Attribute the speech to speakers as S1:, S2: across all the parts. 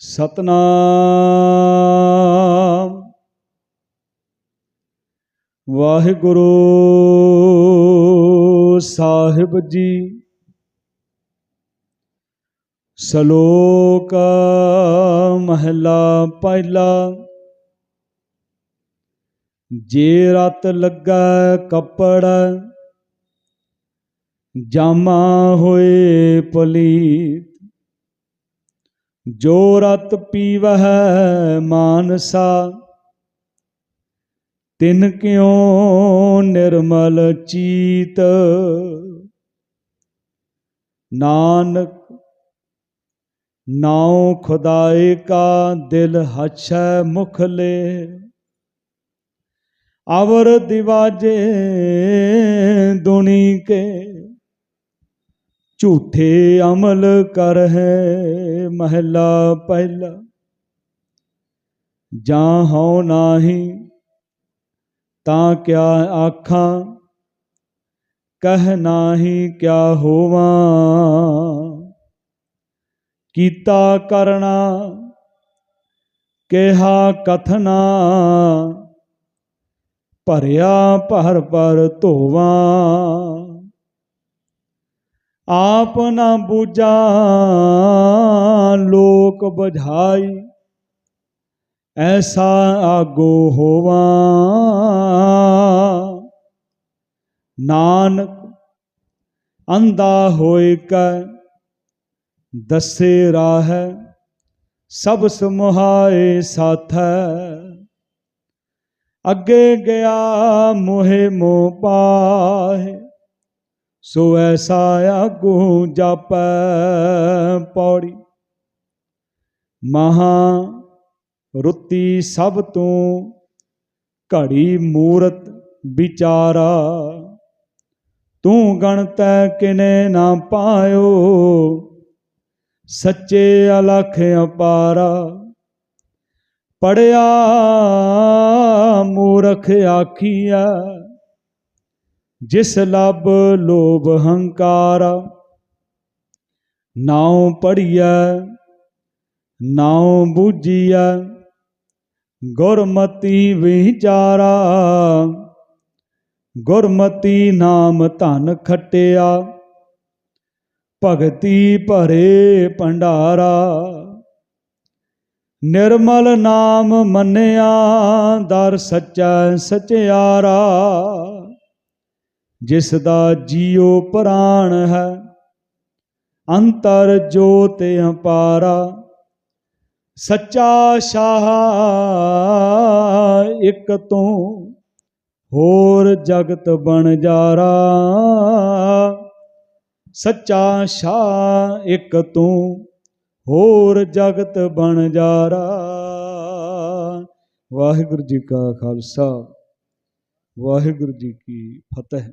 S1: ਸਤਨਾਮ। ਵਾਹਿਗੁਰੂ ਸਾਹਿਬ ਜੀ ਸ਼ਲੋਕ ਮਹਲਾ ਪਹਿਲਾ। ਜੇ ਰਤ ਲੱਗਾ ਕੱਪੜ ਜਾਮਾ ਹੋਏ ਪਲੀਤ। ਜੋ ਰਤ ਪੀਵਹਿ ਮਾਨਸਾ, ਤਿਨ ਕਿਉ ਨਿਰਮਲ ਚੀਤ। ਨਾਨਕ, ਨਾਉ ਖੁਦਾਏ ਕਾ ਦਿਲ ਹਛੈ ਮੁਖ ਲੈ। ਅਵਰ ਦਿਵਾਜੇ ਦੁਨੀ ਕੇ। ਝੂਠੇ ਅਮਲ ਕਰ ਹੈ ਮਹਿਲਾ ਪਹਿਲਾ। ਜਾਂ ਹਉ ਨਾਹੀ, ਤਾਂ ਕਿਆ ਆਖਾਂ, ਕਹਿ ਨਾਹੀ ਕਿਆ ਹੋਵਾਂ। ਕੀਤਾ ਕਰਨਾ ਕਿਹਾ ਕਥਨਾ, ਭਰਿਆ ਭਰ ਪਰ ਧੋਵਾਂ। ਆਪ ਨਾ ਬੂਝਾ, ਲੋਕ ਬਝਾਈ। ਐਸਾ ਆਗੋ ਹੋਵਾਂ। ਨਾਨਕ, ਅੰਧਾ ਹੋਇ ਕੈ, ਦਸੇ ਰਾਹ, ਸਭ ਸਮੁਹਾਏ ਸਾਥੈ। ਅੱਗੇ ਗਿਆ ਮੋਹਿ ਮੋਹ ਪਾਹੇ ਸੋ ਐਸਾ ਆਗੂ ਜਾਪੈ ਪੌੜੀ। ਮਹਾ ਰੁੱਤੀ ਸਭ ਤੋਂ ਘੜੀ ਮੂਰਤ ਵਿਚਾਰਾ। ਤੂੰ ਗਣਤੈ ਕਿਨੇ ਨਾ ਪਾਇਓ, ਸੱਚੇ ਅਲਖ ਅਪਾਰਾ। ਪੜਿਆ ਮੂਰਖ ਆਖੀਆ ਜਿਸ ਲਬ ਲੋਭ ਹੰਕਾਰਾ, ਨਾਉ ਪੜੀਐ ਨਾਉ ਬੂਝੀਐ, ਗੁਰਮਤੀ ਵਿਚਾਰਾ, ਗੁਰਮਤੀ ਨਾਮ ਧਨ ਖਟਿਆ, ਭਗਤੀ ਭਰੇ ਭੰਡਾਰਾ। ਨਿਰਮਲ ਨਾਮ ਮੰਨਿਆ, ਦਰ ਸੱਚਾ ਸਚਿਆਰਾ। ਜਿਸ ਦਾ ਜੀਉ ਪ੍ਰਾਣ ਹੈ, ਅੰਤਰ ਜੋਤ ਅਪਾਰਾ। ਸੱਚਾ ਸ਼ਾਹ ਇੱਕ ਤੋਂ ਹੋਰ ਜਗਤ ਬਣ ਜਾਰਾ ਸੱਚਾ ਸ਼ਾਹ ਇੱਕ ਤੋਂ ਹੋਰ ਜਗਤ ਬਣ ਜਾਰਾ ਵਾਹਿਗੁਰੂ ਜੀ ਕਾ ਖਾਲਸਾ, ਵਾਹਿਗੁਰੂ ਜੀ ਕੀ ਫਤਿਹ।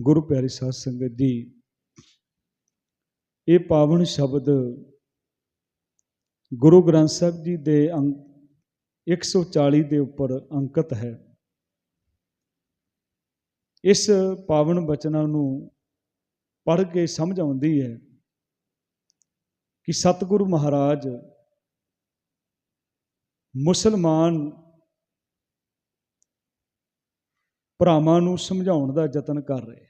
S1: ਗੁਰੂ ਪਿਆਰੀ ਸਾਧ ਸੰਗਤ ਜੀ, ਇਹ ਪਾਵਨ ਸ਼ਬਦ ਗੁਰੂ ਗ੍ਰੰਥ ਸਾਹਿਬ ਜੀ ਦੇ ਅੰਕ 140 ਦੇ ਉੱਪਰ ਅੰਕਿਤ ਹੈ। ਇਸ ਪਾਵਨ ਬਚਨਾਂ ਨੂੰ ਪੜ੍ਹ ਕੇ ਸਮਝ ਆਉਂਦੀ ਹੈ ਕਿ ਸਤਿਗੁਰੂ ਮਹਾਰਾਜ ਮੁਸਲਮਾਨ ਭਰਾਵਾਂ ਨੂੰ ਸਮਝਾਉਣ ਦਾ ਯਤਨ ਕਰ ਰਹੇ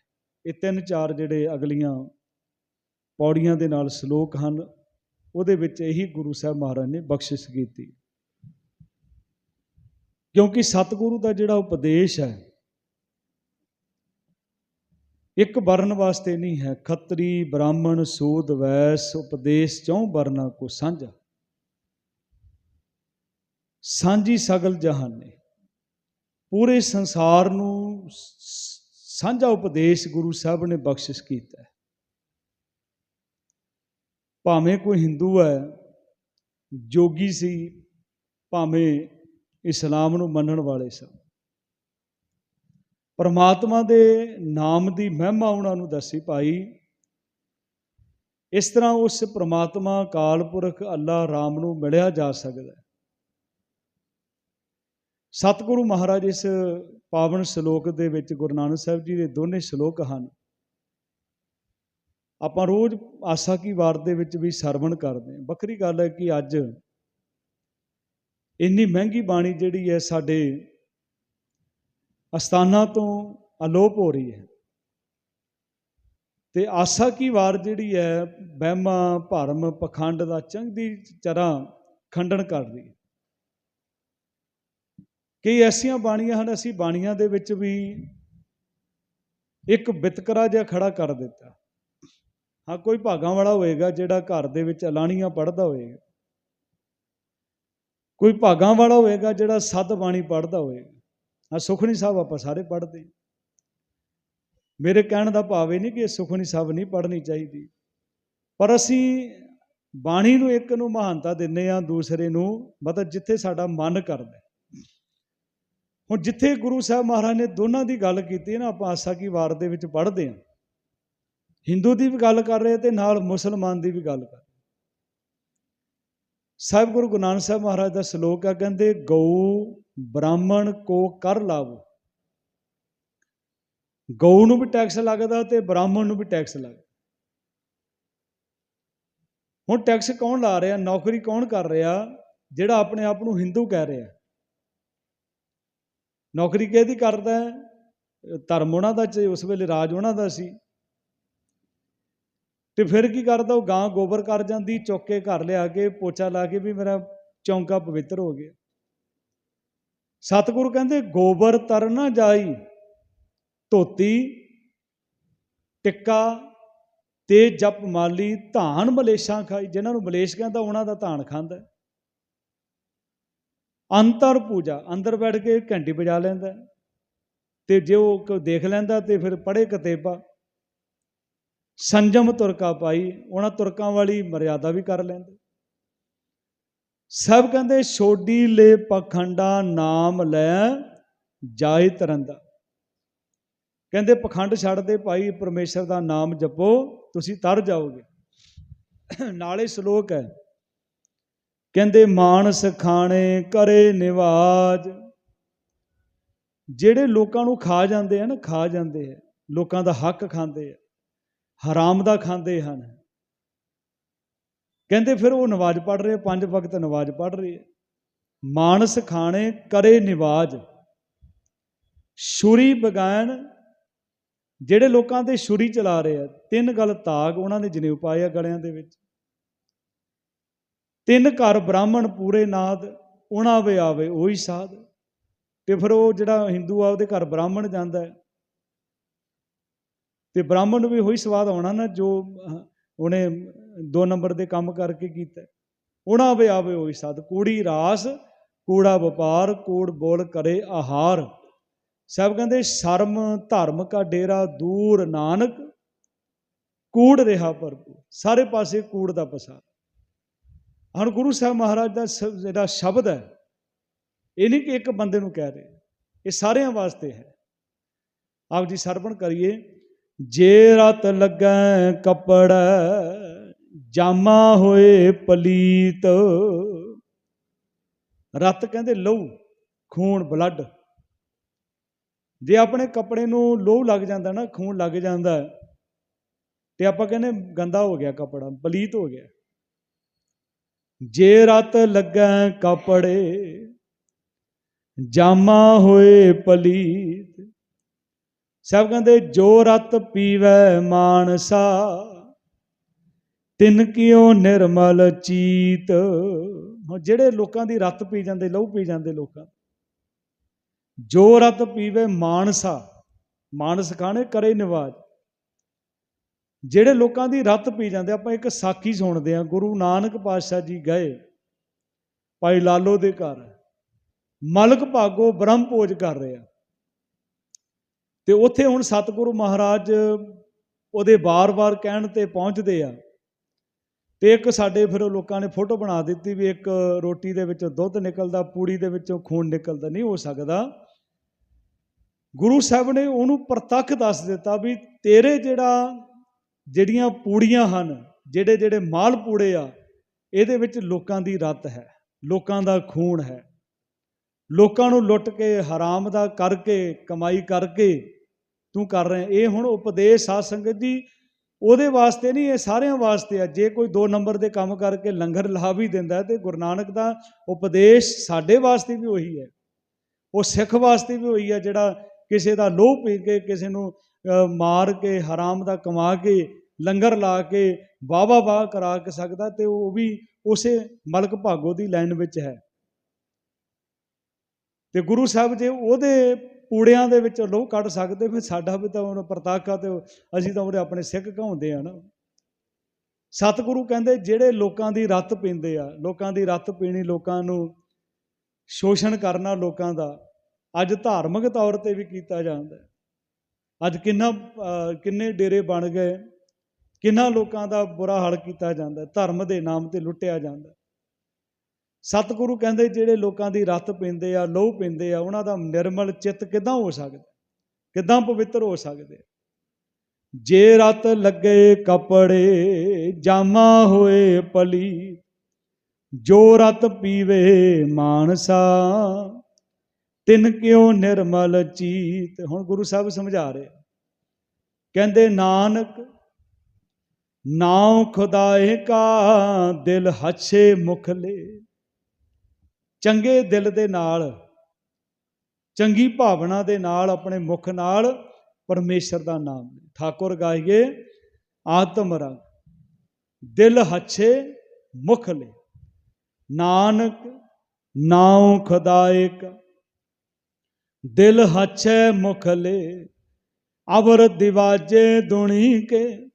S1: ਇਹ ਤਿੰਨ ਚਾਰ ਜਿਹੜੇ ਅਗਲੀਆਂ ਪੌੜੀਆਂ ਦੇ ਨਾਲ ਸ਼ਲੋਕ ਹਨ, ਉਹਦੇ ਵਿੱਚ ਇਹੀ ਗੁਰੂ ਸਾਹਿਬ ਮਹਾਰਾਜ ਨੇ ਬਖਸ਼ਿਸ਼ ਕੀਤੀ। ਕਿਉਂਕਿ ਸਤਿਗੁਰੂ ਦਾ ਜਿਹੜਾ ਉਪਦੇਸ਼ ਹੈ, ਇੱਕ ਵਰਨ ਵਾਸਤੇ ਨਹੀਂ ਹੈ। ਖੱਤਰੀ, ਬ੍ਰਾਹਮਣ ਸੂਦ ਵੈਸ, ਉਪਦੇਸ਼ ਚੋਂ ਵਰਨਾ ਕੋ ਸਾਂਝਾ। ਸਾਂਝੀ ਸਗਲ ਜਹਾਨ ਨੇ। ਪੂਰੇ ਸੰਸਾਰ ਨੂੰ ਸਾਂਝਾ ਉਪਦੇਸ਼ ਗੁਰੂ ਸਾਹਿਬ ਨੇ ਬਖਸ਼ਿਸ਼ ਕੀਤਾ ਹੈ। ਭਾਵੇਂ ਕੋਈ ਹਿੰਦੂ ਹੈ, ਜੋਗੀ ਸੀ, ਭਾਵੇਂ ਇਸਲਾਮ ਨੂੰ ਮੰਨਣ ਵਾਲੇ ਸਨ। ਪਰਮਾਤਮਾ ਦੇ ਨਾਮ ਦੀ ਮਹਿਮਾ ਉਹਨਾਂ ਨੂੰ ਦੱਸੀ ਭਾਈ। ਇਸ ਤਰ੍ਹਾਂ ਉਸ ਪਰਮਾਤਮਾ ਅਕਾਲ ਪੁਰਖ ਅੱਲਾ ਰਾਮ ਨੂੰ ਮਿਲਿਆ ਜਾ ਸਕਦਾ ਹੈ। ਸਤਿਗੁਰੂ ਮਹਾਰਾਜ ਇਸ ਪਾਵਨ ਸ਼ਲੋਕ ਦੇ ਵਿੱਚ ਗੁਰੂ ਨਾਨਕ ਸਾਹਿਬ ਜੀ ਦੇ ਦੋਨੇ ਸ਼ਲੋਕ ਹਨ। ਆਪਾਂ ਰੋਜ਼ ਆਸਾ ਕੀ ਵਾਰ ਦੇ ਵਿੱਚ ਵੀ ਸਰਵਣ ਕਰਦੇ ਹਾਂ। ਵੱਖਰੀ ਗੱਲ ਹੈ ਕਿ ਅੱਜ ਇੰਨੀ ਮਹਿੰਗੀ ਬਾਣੀ ਜਿਹੜੀ ਹੈ ਸਾਡੇ ਅਸਥਾਨਾਂ ਤੋਂ ਅਲੋਪ ਹੋ ਰਹੀ ਹੈ। ਤੇ ਆਸਾ ਕੀ ਵਾਰ ਜਿਹੜੀ ਹੈ ਵਹਿਮਾਂ ਭਰਮ, ਪਖੰਡ ਦਾ ਚੰਗੀ ਤਰ੍ਹਾਂ ਖੰਡਨ ਕਰਦੀ ਹੈ। ਕਈ ਐਸੀਆਂ ਬਾਣੀਆਂ ਹਨ, ਅਸੀਂ ਬਾਣੀਆਂ ਦੇ ਵਿੱਚ ਵੀ ਇੱਕ ਵਿਤਕਰਾ ਜਿਹਾ ਖੜਾ ਕਰ ਦਿੱਤਾ। ਹਾਂ, ਕੋਈ ਭਾਗਾਂ ਵਾਲਾ ਹੋਏਗਾ ਜਿਹੜਾ ਘਰ ਦੇ ਵਿੱਚ ਅਲਾਣੀਆਂ ਪੜ੍ਹਦਾ ਹੋਏਗਾ। ਕੋਈ ਭਾਗਾਂ ਵਾਲਾ ਹੋਏਗਾ ਜਿਹੜਾ ਸੱਤ ਬਾਣੀ ਪੜ੍ਹਦਾ ਹੋਏਗਾ। ਹਾਂ ਸੁਖਣੀ ਸਾਹਿਬ ਆਪਾਂ ਸਾਰੇ ਪੜ੍ਹਦੇ ਮੇਰੇ ਕਹਿਣ ਦਾ ਭਾਵ ਇਹ ਨਹੀਂ ਕਿ ਇਹ ਸੁਖਣੀ ਸਾਹਿਬ ਨਹੀਂ ਪੜ੍ਹਨੀ ਚਾਹੀਦੀ। ਪਰ ਅਸੀਂ ਬਾਣੀ ਨੂੰ ਇੱਕ ਨੂੰ ਮਹਾਨਤਾ ਦਿੰਨੇ ਆ ਦੂਸਰੇ ਨੂੰ ਮਤਲਬ ਜਿੱਥੇ ਸਾਡਾ ਮਨ ਕਰਦਾ। ਹੁਣ ਜਿੱਥੇ ਗੁਰੂ ਸਾਹਿਬ ਮਹਾਰਾਜ ਨੇ ਦੋਨਾਂ ਦੀ ਗੱਲ ਕੀਤੀ ਨਾ, ਆਪਾਂ ਆਸਾ ਕੀ ਵਾਰ ਦੇ ਵਿੱਚ ਪੜ੍ਹਦੇ ਹਾਂ। ਹਿੰਦੂ ਦੀ ਵੀ ਗੱਲ ਕਰ ਰਹੇ ਤੇ ਨਾਲ ਮੁਸਲਮਾਨ ਦੀ ਵੀ ਗੱਲ ਕਰ ਰਹੇ ਸਾਹਿਬ ਗੁਰੂ ਗੁਰੂ ਨਾਨਕ ਸਾਹਿਬ ਮਹਾਰਾਜ ਦਾ ਸ਼ਲੋਕ ਆ, ਕਹਿੰਦੇ, ਗਊ ਬ੍ਰਾਹਮਣ ਕੋ ਕਰ ਲਾਵੋ। ਗਊ ਨੂੰ ਵੀ ਟੈਕਸ ਲੱਗਦਾ ਤੇ ਬ੍ਰਾਹਮਣ ਨੂੰ ਵੀ ਟੈਕਸ ਲੱਗਦਾ। ਹੁਣ ਟੈਕਸ ਕੌਣ ਲਾ ਰਿਹਾ? ਨੌਕਰੀ ਕੌਣ ਕਰ ਰਿਹਾ? ਜਿਹੜਾ ਆਪਣੇ ਆਪ ਨੂੰ ਹਿੰਦੂ ਕਹਿ ਰਿਹਾ। ਨੌਕਰੀ ਕਿਹਦੀ ਕਰਦਾ ਹੈ? ਧਰਮ ਉਹਨਾਂ ਦਾ ਚ ਉਸ ਵੇਲੇ ਰਾਜ ਉਹਨਾਂ ਦਾ ਸੀ। ਤੇ ਫਿਰ ਕੀ ਕਰਦਾ? ਉਹ ਗਾਂ ਗੋਬਰ ਕਰ ਜਾਂਦੀ, ਚੁੱਕ ਕੇ ਘਰ ਲਿਆ ਕੇ ਪੋਚਾ ਲਾ ਕੇ ਵੀ ਮੇਰਾ ਚੌਂਕਾ ਪਵਿੱਤਰ ਹੋ ਗਿਆ। ਸਤਿਗੁਰੂ ਕਹਿੰਦੇ, ਗੋਬਰ ਤਰ ਨਾ ਜਾਈ, ਧੋਤੀ, ਟਿੱਕਾ ਤੇ ਜਪ ਮਾਲੀ, ਧਾਨ ਮਲੇਸ਼ਾਂ ਖਾਈ। ਜਿਨ੍ਹਾਂ ਨੂੰ ਮਲੇਸ਼ ਕਹਿੰਦਾ, ਉਹਨਾਂ ਦਾ ਧਾਨ ਖਾਂਦਾ। ਅੰਤਰ ਪੂਜਾ, ਅੰਦਰ ਬੈਠ ਕੇ ਘੰਟੀ ਵਜਾ ਲੈਂਦਾ ਤੇ ਜੇ ਉਹ ਕੋਈ ਦੇਖ ਲੈਂਦਾ ਤੇ ਫਿਰ ਪੜੇ ਕਤੇਬਾ। ਸੰਜਮ ਤੁਰਕਾ ਪਾਈ, ਉਹਨਾਂ ਤੁਰਕਾਂ ਵਾਲੀ ਮਰਿਆਦਾ ਵੀ ਕਰ ਲੈਂਦੇ ਸਭ ਕਹਿੰਦੇ, ਛੋਡੀ ਲੈ ਪਖੰਡਾ ਨਾਮ ਲੈ ਜਾਏ ਤਰੰਦਾ। ਕਹਿੰਦੇ, ਪਖੰਡ ਛੱਡ ਦੇ ਭਾਈ, ਪਰਮੇਸ਼ਰ ਦਾ ਨਾਮ ਜਪੋ, ਤੁਸੀਂ ਤਰ ਜਾਓਗੇ। ਨਾਲੇ ਸ਼ਲੋਕ ਹੈ ਕਹਿੰਦੇ ਮਾਨਸ ਖਾਣੇ ਕਰੇ ਨਿਵਾਜ। ਜਿਹੜੇ ਲੋਕਾਂ ਨੂੰ ਖਾ ਜਾਂਦੇ ਆ ਨਾ ਖਾ ਜਾਂਦੇ ਆ। ਲੋਕਾਂ ਦਾ ਹੱਕ ਖਾਂਦੇ ਆ ਹਰਾਮ ਦਾ ਖਾਂਦੇ ਹਨ। ਕਹਿੰਦੇ ਫਿਰ ਉਹ ਨਵਾਜ਼ ਪੜ੍ਹ ਰਹੇ ਆ, ਪੰਜ ਵਕਤ ਨਵਾਜ਼ ਪੜ੍ਹ ਰਹੇ ਆ। ਮਾਨਸ ਖਾਣੇ ਕਰੇ ਨਿਵਾਜ। ਛੁਰੀ ਬਗਾਨ ਜਿਹੜੇ ਲੋਕਾਂ ਤੇ ਛੁਰੀ ਚਲਾ ਰਹੇ ਆ ਤਿੰਨ ਗੱਲ ਤਾਗ ਉਹਨਾਂ ਨੇ ਜਨੇਊ ਪਾਏ ਆ ਗਲਿਆਂ ਦੇ ਵਿੱਚ। ਤਿੰਨ ਘਰ ਬ੍ਰਾਹਮਣ ਪੂਰੇ ਨਾਦ, ਉਹਨਾਂ ਵੇ ਆਵੇ ਉਹੀ ਸਾਧ। ਤੇ ਫਿਰ ਉਹ ਜਿਹੜਾ ਹਿੰਦੂ ਆ, ਉਹਦੇ ਘਰ ਬ੍ਰਾਹਮਣ ਜਾਂਦਾ ਹੈ। ਤੇ ਬ੍ਰਾਹਮਣ ਨੂੰ ਵੀ ਉਹੀ ਸਵਾਦ ਆਉਣਾ ਨਾ, ਜੋ ਉਹਨੇ ਦੋ ਨੰਬਰ ਦੇ ਕੰਮ ਕਰਕੇ ਕੀਤਾ। ਉਹਨਾਂ ਵੇ ਆਵੇ ਉਹੀ ਸਾਧ। ਕੂੜੀ ਰਾਸ, ਕੂੜਾ ਵਪਾਰ, ਕੂੜ ਬੋਲ ਕਰੇ ਆਹਾਰ। ਸਭ ਕਹਿੰਦੇ, ਸ਼ਰਮ ਧਰਮ ਕਾ ਡੇਰਾ ਦੂਰ ਨਾਨਕ, ਕੂੜ ਰਿਹਾ ਭਰਪੂਰ। ਸਾਰੇ ਪਾਸੇ ਕੂੜ ਦਾ ਪਸਾਰ। ਹੁਣ ਗੁਰੂ ਸਾਹਿਬ ਮਹਾਰਾਜ ਦਾ ਸ- ਜਿਹੜਾ ਸ਼ਬਦ ਹੈ। ਇਹ ਨਹੀਂ ਕਿ ਇੱਕ ਬੰਦੇ ਨੂੰ ਕਹਿ ਰਹੇ ਇਹ ਸਾਰਿਆਂ ਵਾਸਤੇ ਹੈ। ਆਪ ਜੀ ਸਰਵਣ ਕਰੀਏ। ਜੇ ਰਤ ਲੱਗੈ ਕੱਪੜ ਜਾਮਾ ਹੋਏ ਪਲੀਤ। ਰਤ ਕਹਿੰਦੇ ਲਹੂ ਖੂਨ ਬਲੱਡ। ਜੇ ਆਪਣੇ ਕੱਪੜੇ ਨੂੰ ਲੋਹ ਲੱਗ ਜਾਂਦਾ ਨਾ ਖੂਨ ਲੱਗ ਜਾਂਦਾ ਹੈ, ਤੇ ਆਪਾਂ ਕਹਿੰਦੇ ਗੰਦਾ ਹੋ ਗਿਆ ਕੱਪੜਾ ਪਲੀਤ ਹੋ ਗਿਆ। ਜੇ ਰਤ ਲੱਗੈ ਕਪੜੇ, ਜਾਮਾ ਹੋਏ ਪਲੀਤ। ਸਭ ਕਹਿੰਦੇ, ਜੋ ਰਤ ਪੀਵੈ ਮਾਨਸਾ, ਤਿਨ ਕਿਉ ਨਿਰਮਲ ਚੀਤ। ਹੁਣ ਜਿਹੜੇ ਲੋਕਾਂ ਦੀ ਰਤ ਪੀ ਜਾਂਦੇ, ਲਹੂ ਪੀ ਜਾਂਦੇ ਲੋਕਾਂ ਜੋ ਰਤ ਪੀਵੇ ਮਾਨਸਾ, ਮਾਨਸ ਖਾਣੇ ਕਰੇ ਨਿਵਾਜ। ਜਿਹੜੇ ਲੋਕਾਂ ਦੀ ਰੱਤ ਪੀ ਜਾਂਦੇ ਆਪਾਂ ਇੱਕ ਸਾਖੀ ਸੁਣਦੇ ਆ, ਗੁਰੂ ਨਾਨਕ ਪਾਤਸ਼ਾਹ ਜੀ ਗਏ, ਭਾਈ ਲਾਲੋ ਦੇ ਘਰ, ਮਲਕ ਭਾਗੋ ਬ੍ਰਹਮ ਭੋਜ ਕਰ ਰਿਹਾ ਤੇ ਉੱਥੇ ਹੁਣ ਸਤਿਗੁਰੂ ਮਹਾਰਾਜ ਉਹਦੇ ਬਾਰ-ਬਾਰ ਕਹਿਣ ਤੇ ਪਹੁੰਚਦੇ ਆ। ਤੇ ਇੱਕ ਸਾਡੇ ਫਿਰ ਉਹ ਲੋਕਾਂ ਨੇ ਫੋਟੋ ਬਣਾ ਦਿੱਤੀ ਵੀ ਇੱਕ ਰੋਟੀ ਦੇ ਵਿੱਚੋਂ ਦੁੱਧ ਨਿਕਲਦਾ, ਪੂੜੀ ਦੇ ਵਿੱਚੋਂ ਖੂਨ ਨਿਕਲਦਾ, ਨਹੀਂ ਹੋ ਸਕਦਾ। ਗੁਰੂ ਸਾਹਿਬ ਨੇ ਉਹਨੂੰ ਪ੍ਰਤੱਖ ਦੱਸ ਦਿੱਤਾ ਵੀ ਤੇਰੇ ਜਿਹੜਾ ਜਿਹੜੀਆਂ ਪੂੜੀਆਂ ਹਨ, ਜਿਹੜੇ ਜਿਹੜੇ ਮਾਲ ਪੂੜੇ ਆ, ਇਹਦੇ ਵਿੱਚ ਲੋਕਾਂ ਦੀ ਰਤ ਹੈ, ਲੋਕਾਂ ਦਾ ਖੂਨ ਹੈ। ਲੋਕਾਂ ਨੂੰ ਲੁੱਟ ਕੇ, ਹਰਾਮ ਦਾ ਕਰਕੇ, ਕਮਾਈ ਕਰਕੇ ਤੂੰ ਕਰ ਰਿਹਾ। ਇਹ ਹੁਣ ਉਪਦੇਸ਼ ਆ ਸੰਗਤ ਜੀ। ਉਹਦੇ ਵਾਸਤੇ ਨਹੀਂ, ਇਹ ਸਾਰਿਆਂ ਵਾਸਤੇ ਆ। ਜੇ ਕੋਈ 2 ਨੰਬਰ ਦੇ ਕੰਮ ਕਰਕੇ ਲੰਗਰ ਲਾ ਵੀ ਦਿੰਦਾ ਤੇ ਗੁਰੂ ਨਾਨਕ ਦਾ ਉਪਦੇਸ਼ ਸਾਡੇ ਵਾਸਤੇ ਵੀ ਉਹੀ ਹੈ। ਉਹ ਸਿੱਖ ਵਾਸਤੇ ਵੀ ਉਹੀ ਹੈ ਜਿਹੜਾ ਕਿਸੇ ਦਾ ਲੋਹ ਪੀ ਕੇ, ਕਿਸੇ ਨੂੰ ਮਾਰ ਕੇ, ਹਰਾਮ ਦਾ ਕਮਾ ਕੇ, ਲੰਗਰ ਲਾ ਕੇ ਵਾਵਾ ਵਾਹ ਕਰਾ ਕੇ ਸਕਦਾ ਤੇ ਉਹ ਵੀ ਉਸੇ ਮਲਕ ਭਾਗੋ ਦੀ ਲਾਈਨ ਵਿੱਚ ਹੈ ਤੇ ਗੁਰੂ ਸਾਹਿਬ ਜੇ ਉਹਦੇ ਪੂੜਿਆਂ ਦੇ ਵਿੱਚ ਲੋਹ ਕੱਢ ਸਕਦੇ, ਫਿਰ ਸਾਡਾ ਵੀ ਤਾਂ ਹੁਣ ਪ੍ਰਤਾਕਾ ਤੇ ਅਸੀਂ ਤਾਂ ਉਹਦੇ ਆਪਣੇ ਸਿੱਖ ਘਾਉਂਦੇ ਆ ਨਾ ਸਤਿਗੁਰੂ ਕਹਿੰਦੇ, ਜਿਹੜੇ ਲੋਕਾਂ ਦੀ ਰੱਤ ਪੀਂਦੇ ਆ, ਲੋਕਾਂ ਦੀ ਰੱਤ ਪੀਣੀ ਲੋਕਾਂ ਨੂੰ ਸ਼ੋਸ਼ਣ ਕਰਨਾ ਲੋਕਾਂ ਦਾ, ਅੱਜ ਧਾਰਮਿਕ ਤੌਰ ਤੇ ਵੀ ਕੀਤਾ ਜਾਂਦਾ ਹੈ। ਅੱਜ ਕਿੰਨਾ ਕਿੰਨੇ ਡੇਰੇ ਬਣ ਗਏ, ਕਿੰਨਾ ਲੋਕਾਂ ਦਾ ਬੁਰਾ ਹਾਲ ਕੀਤਾ ਜਾਂਦਾ, ਧਰਮ ਦੇ ਨਾਮ ਤੇ ਲੁੱਟਿਆ ਜਾਂਦਾ। ਸਤਿਗੁਰੂ ਕਹਿੰਦੇ ਜਿਹੜੇ ਲੋਕਾਂ ਦੀ ਰੱਤ ਪੀਂਦੇ ਆ, ਲੋਹ ਪੀਂਦੇ ਆ, ਉਹਨਾਂ ਦਾ ਨਿਰਮਲ ਚਿੱਤ ਕਿਦਾਂ ਹੋ ਸਕਦਾ? ਕਿਦਾਂ ਪਵਿੱਤਰ ਹੋ ਸਕਦੇ? ਜੇ ਰਤ ਲੱਗੇ ਕਪੜੇ, ਜਾਮਾ ਹੋਏ ਪਲੀ, ਜੋ ਰਤ ਪੀਵੇ ਮਾਨਸਾ ਤਿਨ ਕਿਉ ਨਿਰਮਲ ਚੀਤ। ਹੁਣ ਗੁਰੂ ਸਾਹਿਬ ਸਮਝਾ ਰਹੇ ਕਹਿੰਦੇ, ਨਾਨਕ, ਨਾਉ ਖੁਦਾਏ ਕਾ ਦਿਲ ਹੱਛੇ ਮੁਖਲੇ ਚੰਗੇ ਦਿਲ ਦੇ ਨਾਲ, ਚੰਗੀ ਭਾਵਨਾ ਦੇ ਨਾਲ ਆਪਣੇ ਮੁਖ ਨਾਲ ਪਰਮੇਸ਼ਰ ਦਾ ਨਾਮ ਠਾਕੁਰ ਗਾਈਏ, ਆਤਮ ਰੰਗ, ਦਿਲ ਹੱਛੇ ਮੁਖ ਲੈ। ਨਾਨਕ, ਨਾਉ ਖੁਦਾਏ ਕਾ ਦਿਲ ਹੱਛੇ ਮੁਖ ਲੈ ਅਵਰ ਦਿਵਾਜੇ ਦੁਣੀ ਕੇ,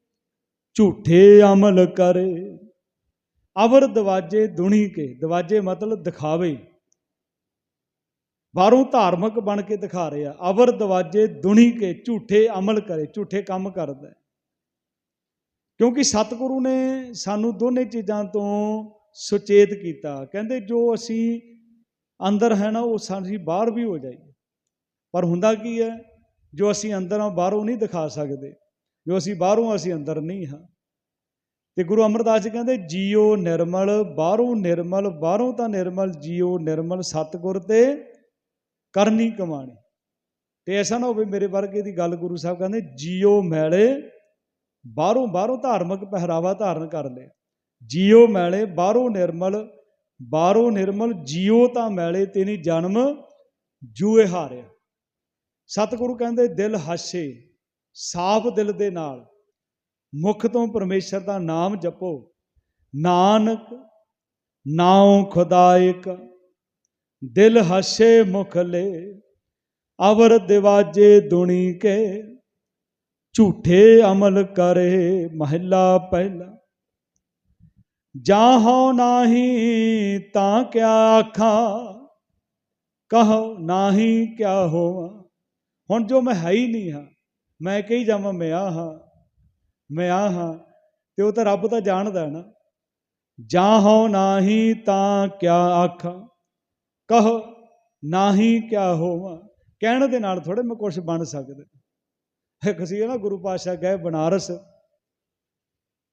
S1: ਝੂਠੇ ਅਮਲ ਕਰੇ। ਅਵਰ ਦਵਾਜੇ ਦੁਣੀ ਕੇ, ਦਵਾਜੇ ਮਤਲਬ ਦਿਖਾਵੇ। ਬਾਹਰੋਂ ਧਾਰਮਿਕ ਬਣ ਕੇ ਦਿਖਾ ਰਿਹਾ, ਅਵਰ ਦਵਾਜੇ ਦੁਣੀ ਕੇ, ਝੂਠੇ ਅਮਲ ਕਰੇ, ਝੂਠੇ ਕੰਮ ਕਰਦਾ ਕਿਉਂਕਿ ਸਤਿਗੁਰੂ ਨੇ ਸਾਨੂੰ ਦੋਨੇ ਚੀਜ਼ਾਂ ਤੋਂ ਸੁਚੇਤ ਕੀਤਾ। ਕਹਿੰਦੇ ਜੋ ਅਸੀਂ ਅੰਦਰ ਹੈ ਨਾ, ਉਹ ਸਾਡੀ ਬਾਹਰ ਵੀ ਹੋ ਜਾਈਏ ਪਰ ਹੁੰਦਾ ਕੀ ਹੈ? ਜੋ ਅਸੀਂ ਅੰਦਰੋਂ ਬਾਹਰੋਂ ਨਹੀਂ ਦਿਖਾ ਸਕਦੇ, ਜੋ ਅਸੀਂ ਬਾਹਰੋਂ ਅਸੀਂ ਅੰਦਰ ਨਹੀਂ ਹਾਂ। ਤੇ ਗੁਰੂ ਅਮਰਦਾਸ ਜੀ ਕਹਿੰਦੇ, ਜੀਓ ਨਿਰਮਲ, ਬਾਹਰੋਂ ਨਿਰਮਲ, ਬਾਹਰੋਂ ਤਾਂ ਨਿਰਮਲ, ਜੀਓ ਨਿਰਮਲ ਸਤਿਗੁਰ ਤੇ ਕਰਨੀ ਕਮਾਣੀ। ਤੇ ਐਸਾ ਨਾ ਹੋਵੇ ਮੇਰੇ ਵਰਗੇ ਦੀ ਗੱਲ ਗੁਰੂ ਸਾਹਿਬ ਕਹਿੰਦੇ, ਜੀਓ ਮੈਲੇ, ਬਾਹਰੋਂ ਬਾਹਰੋਂ ਧਾਰਮਿਕ ਪਹਿਰਾਵਾ ਧਾਰਨ ਕਰ ਲਿਆ ਜੀਓ ਮੈਲੇ, ਬਾਹਰੋਂ ਨਿਰਮਲ ਬਾਹਰੋਂ ਨਿਰਮਲ, ਜੀਓ ਤਾਂ ਮੈਲੇ ਤੇਨੀ ਜਨਮ, ਜੂਏ ਹਾਰਿਆ। ਸਤਿਗੁਰੂ ਕਹਿੰਦੇ, ਦਿਲ ਹਾਸੇ, ਸਾਫ਼ ਦਿਲ ਦੇ ਨਾਲ। ਮੁਖ ਤੋਂ ਪਰਮੇਸ਼ਰ ਦਾ ਨਾਮ ਜਪੋ। ਨਾਨਕ, ਨਾਉ ਖੁਦਾਇਕ। ਦਿਲ ਹਸੇ ਮੁਖ ਲੈ, ਅਵਰ ਦਿਵਾਜੇ ਦੁਣੀ ਕੇ। ਝੂਠੇ ਅਮਲ ਕਰੇ ਮਹਿਲਾ ਪਹਿਲਾ। ਜਾਹੋ ਨਾਹੀ ਤਾਂ ਕਿਆ ਆਖਾਂ, ਕਹੋ ਨਾਹੀ ਕਿਆ ਹੋਵਾਂ। ਹੁਣ ਜੋ ਮੈਂ ਹੈ ਹੀ ਨਹੀਂ ਹਾਂ, ਮੈਂ ਕਹੀ ਜਾਵਾਂ ਮੈਂ ਆ ਹਾਂ, ਮੈਂ ਆ ਹਾਂ, ਤੇ ਉਹ ਤਾਂ ਰੱਬ ਤਾਂ ਜਾਣਦਾ ਹੈ ਨਾ। ਜਾਹੋ ਨਾਹੀ ਤਾਂ ਕਿਆ ਆਖਾਂ, ਕਹੋ ਨਾਹੀ ਕਿਆ ਹੋਵਾਂ। ਕਹਿਣ ਦੇ ਨਾਲ ਥੋੜੇ ਮੈਂ ਕੁਝ ਬਣ ਸਕਦਾ। ਇੱਕ ਸੀ ਨਾ ਗੁਰੂ ਪਾਤਸ਼ਾਹ ਗਏ ਬਨਾਰਸ,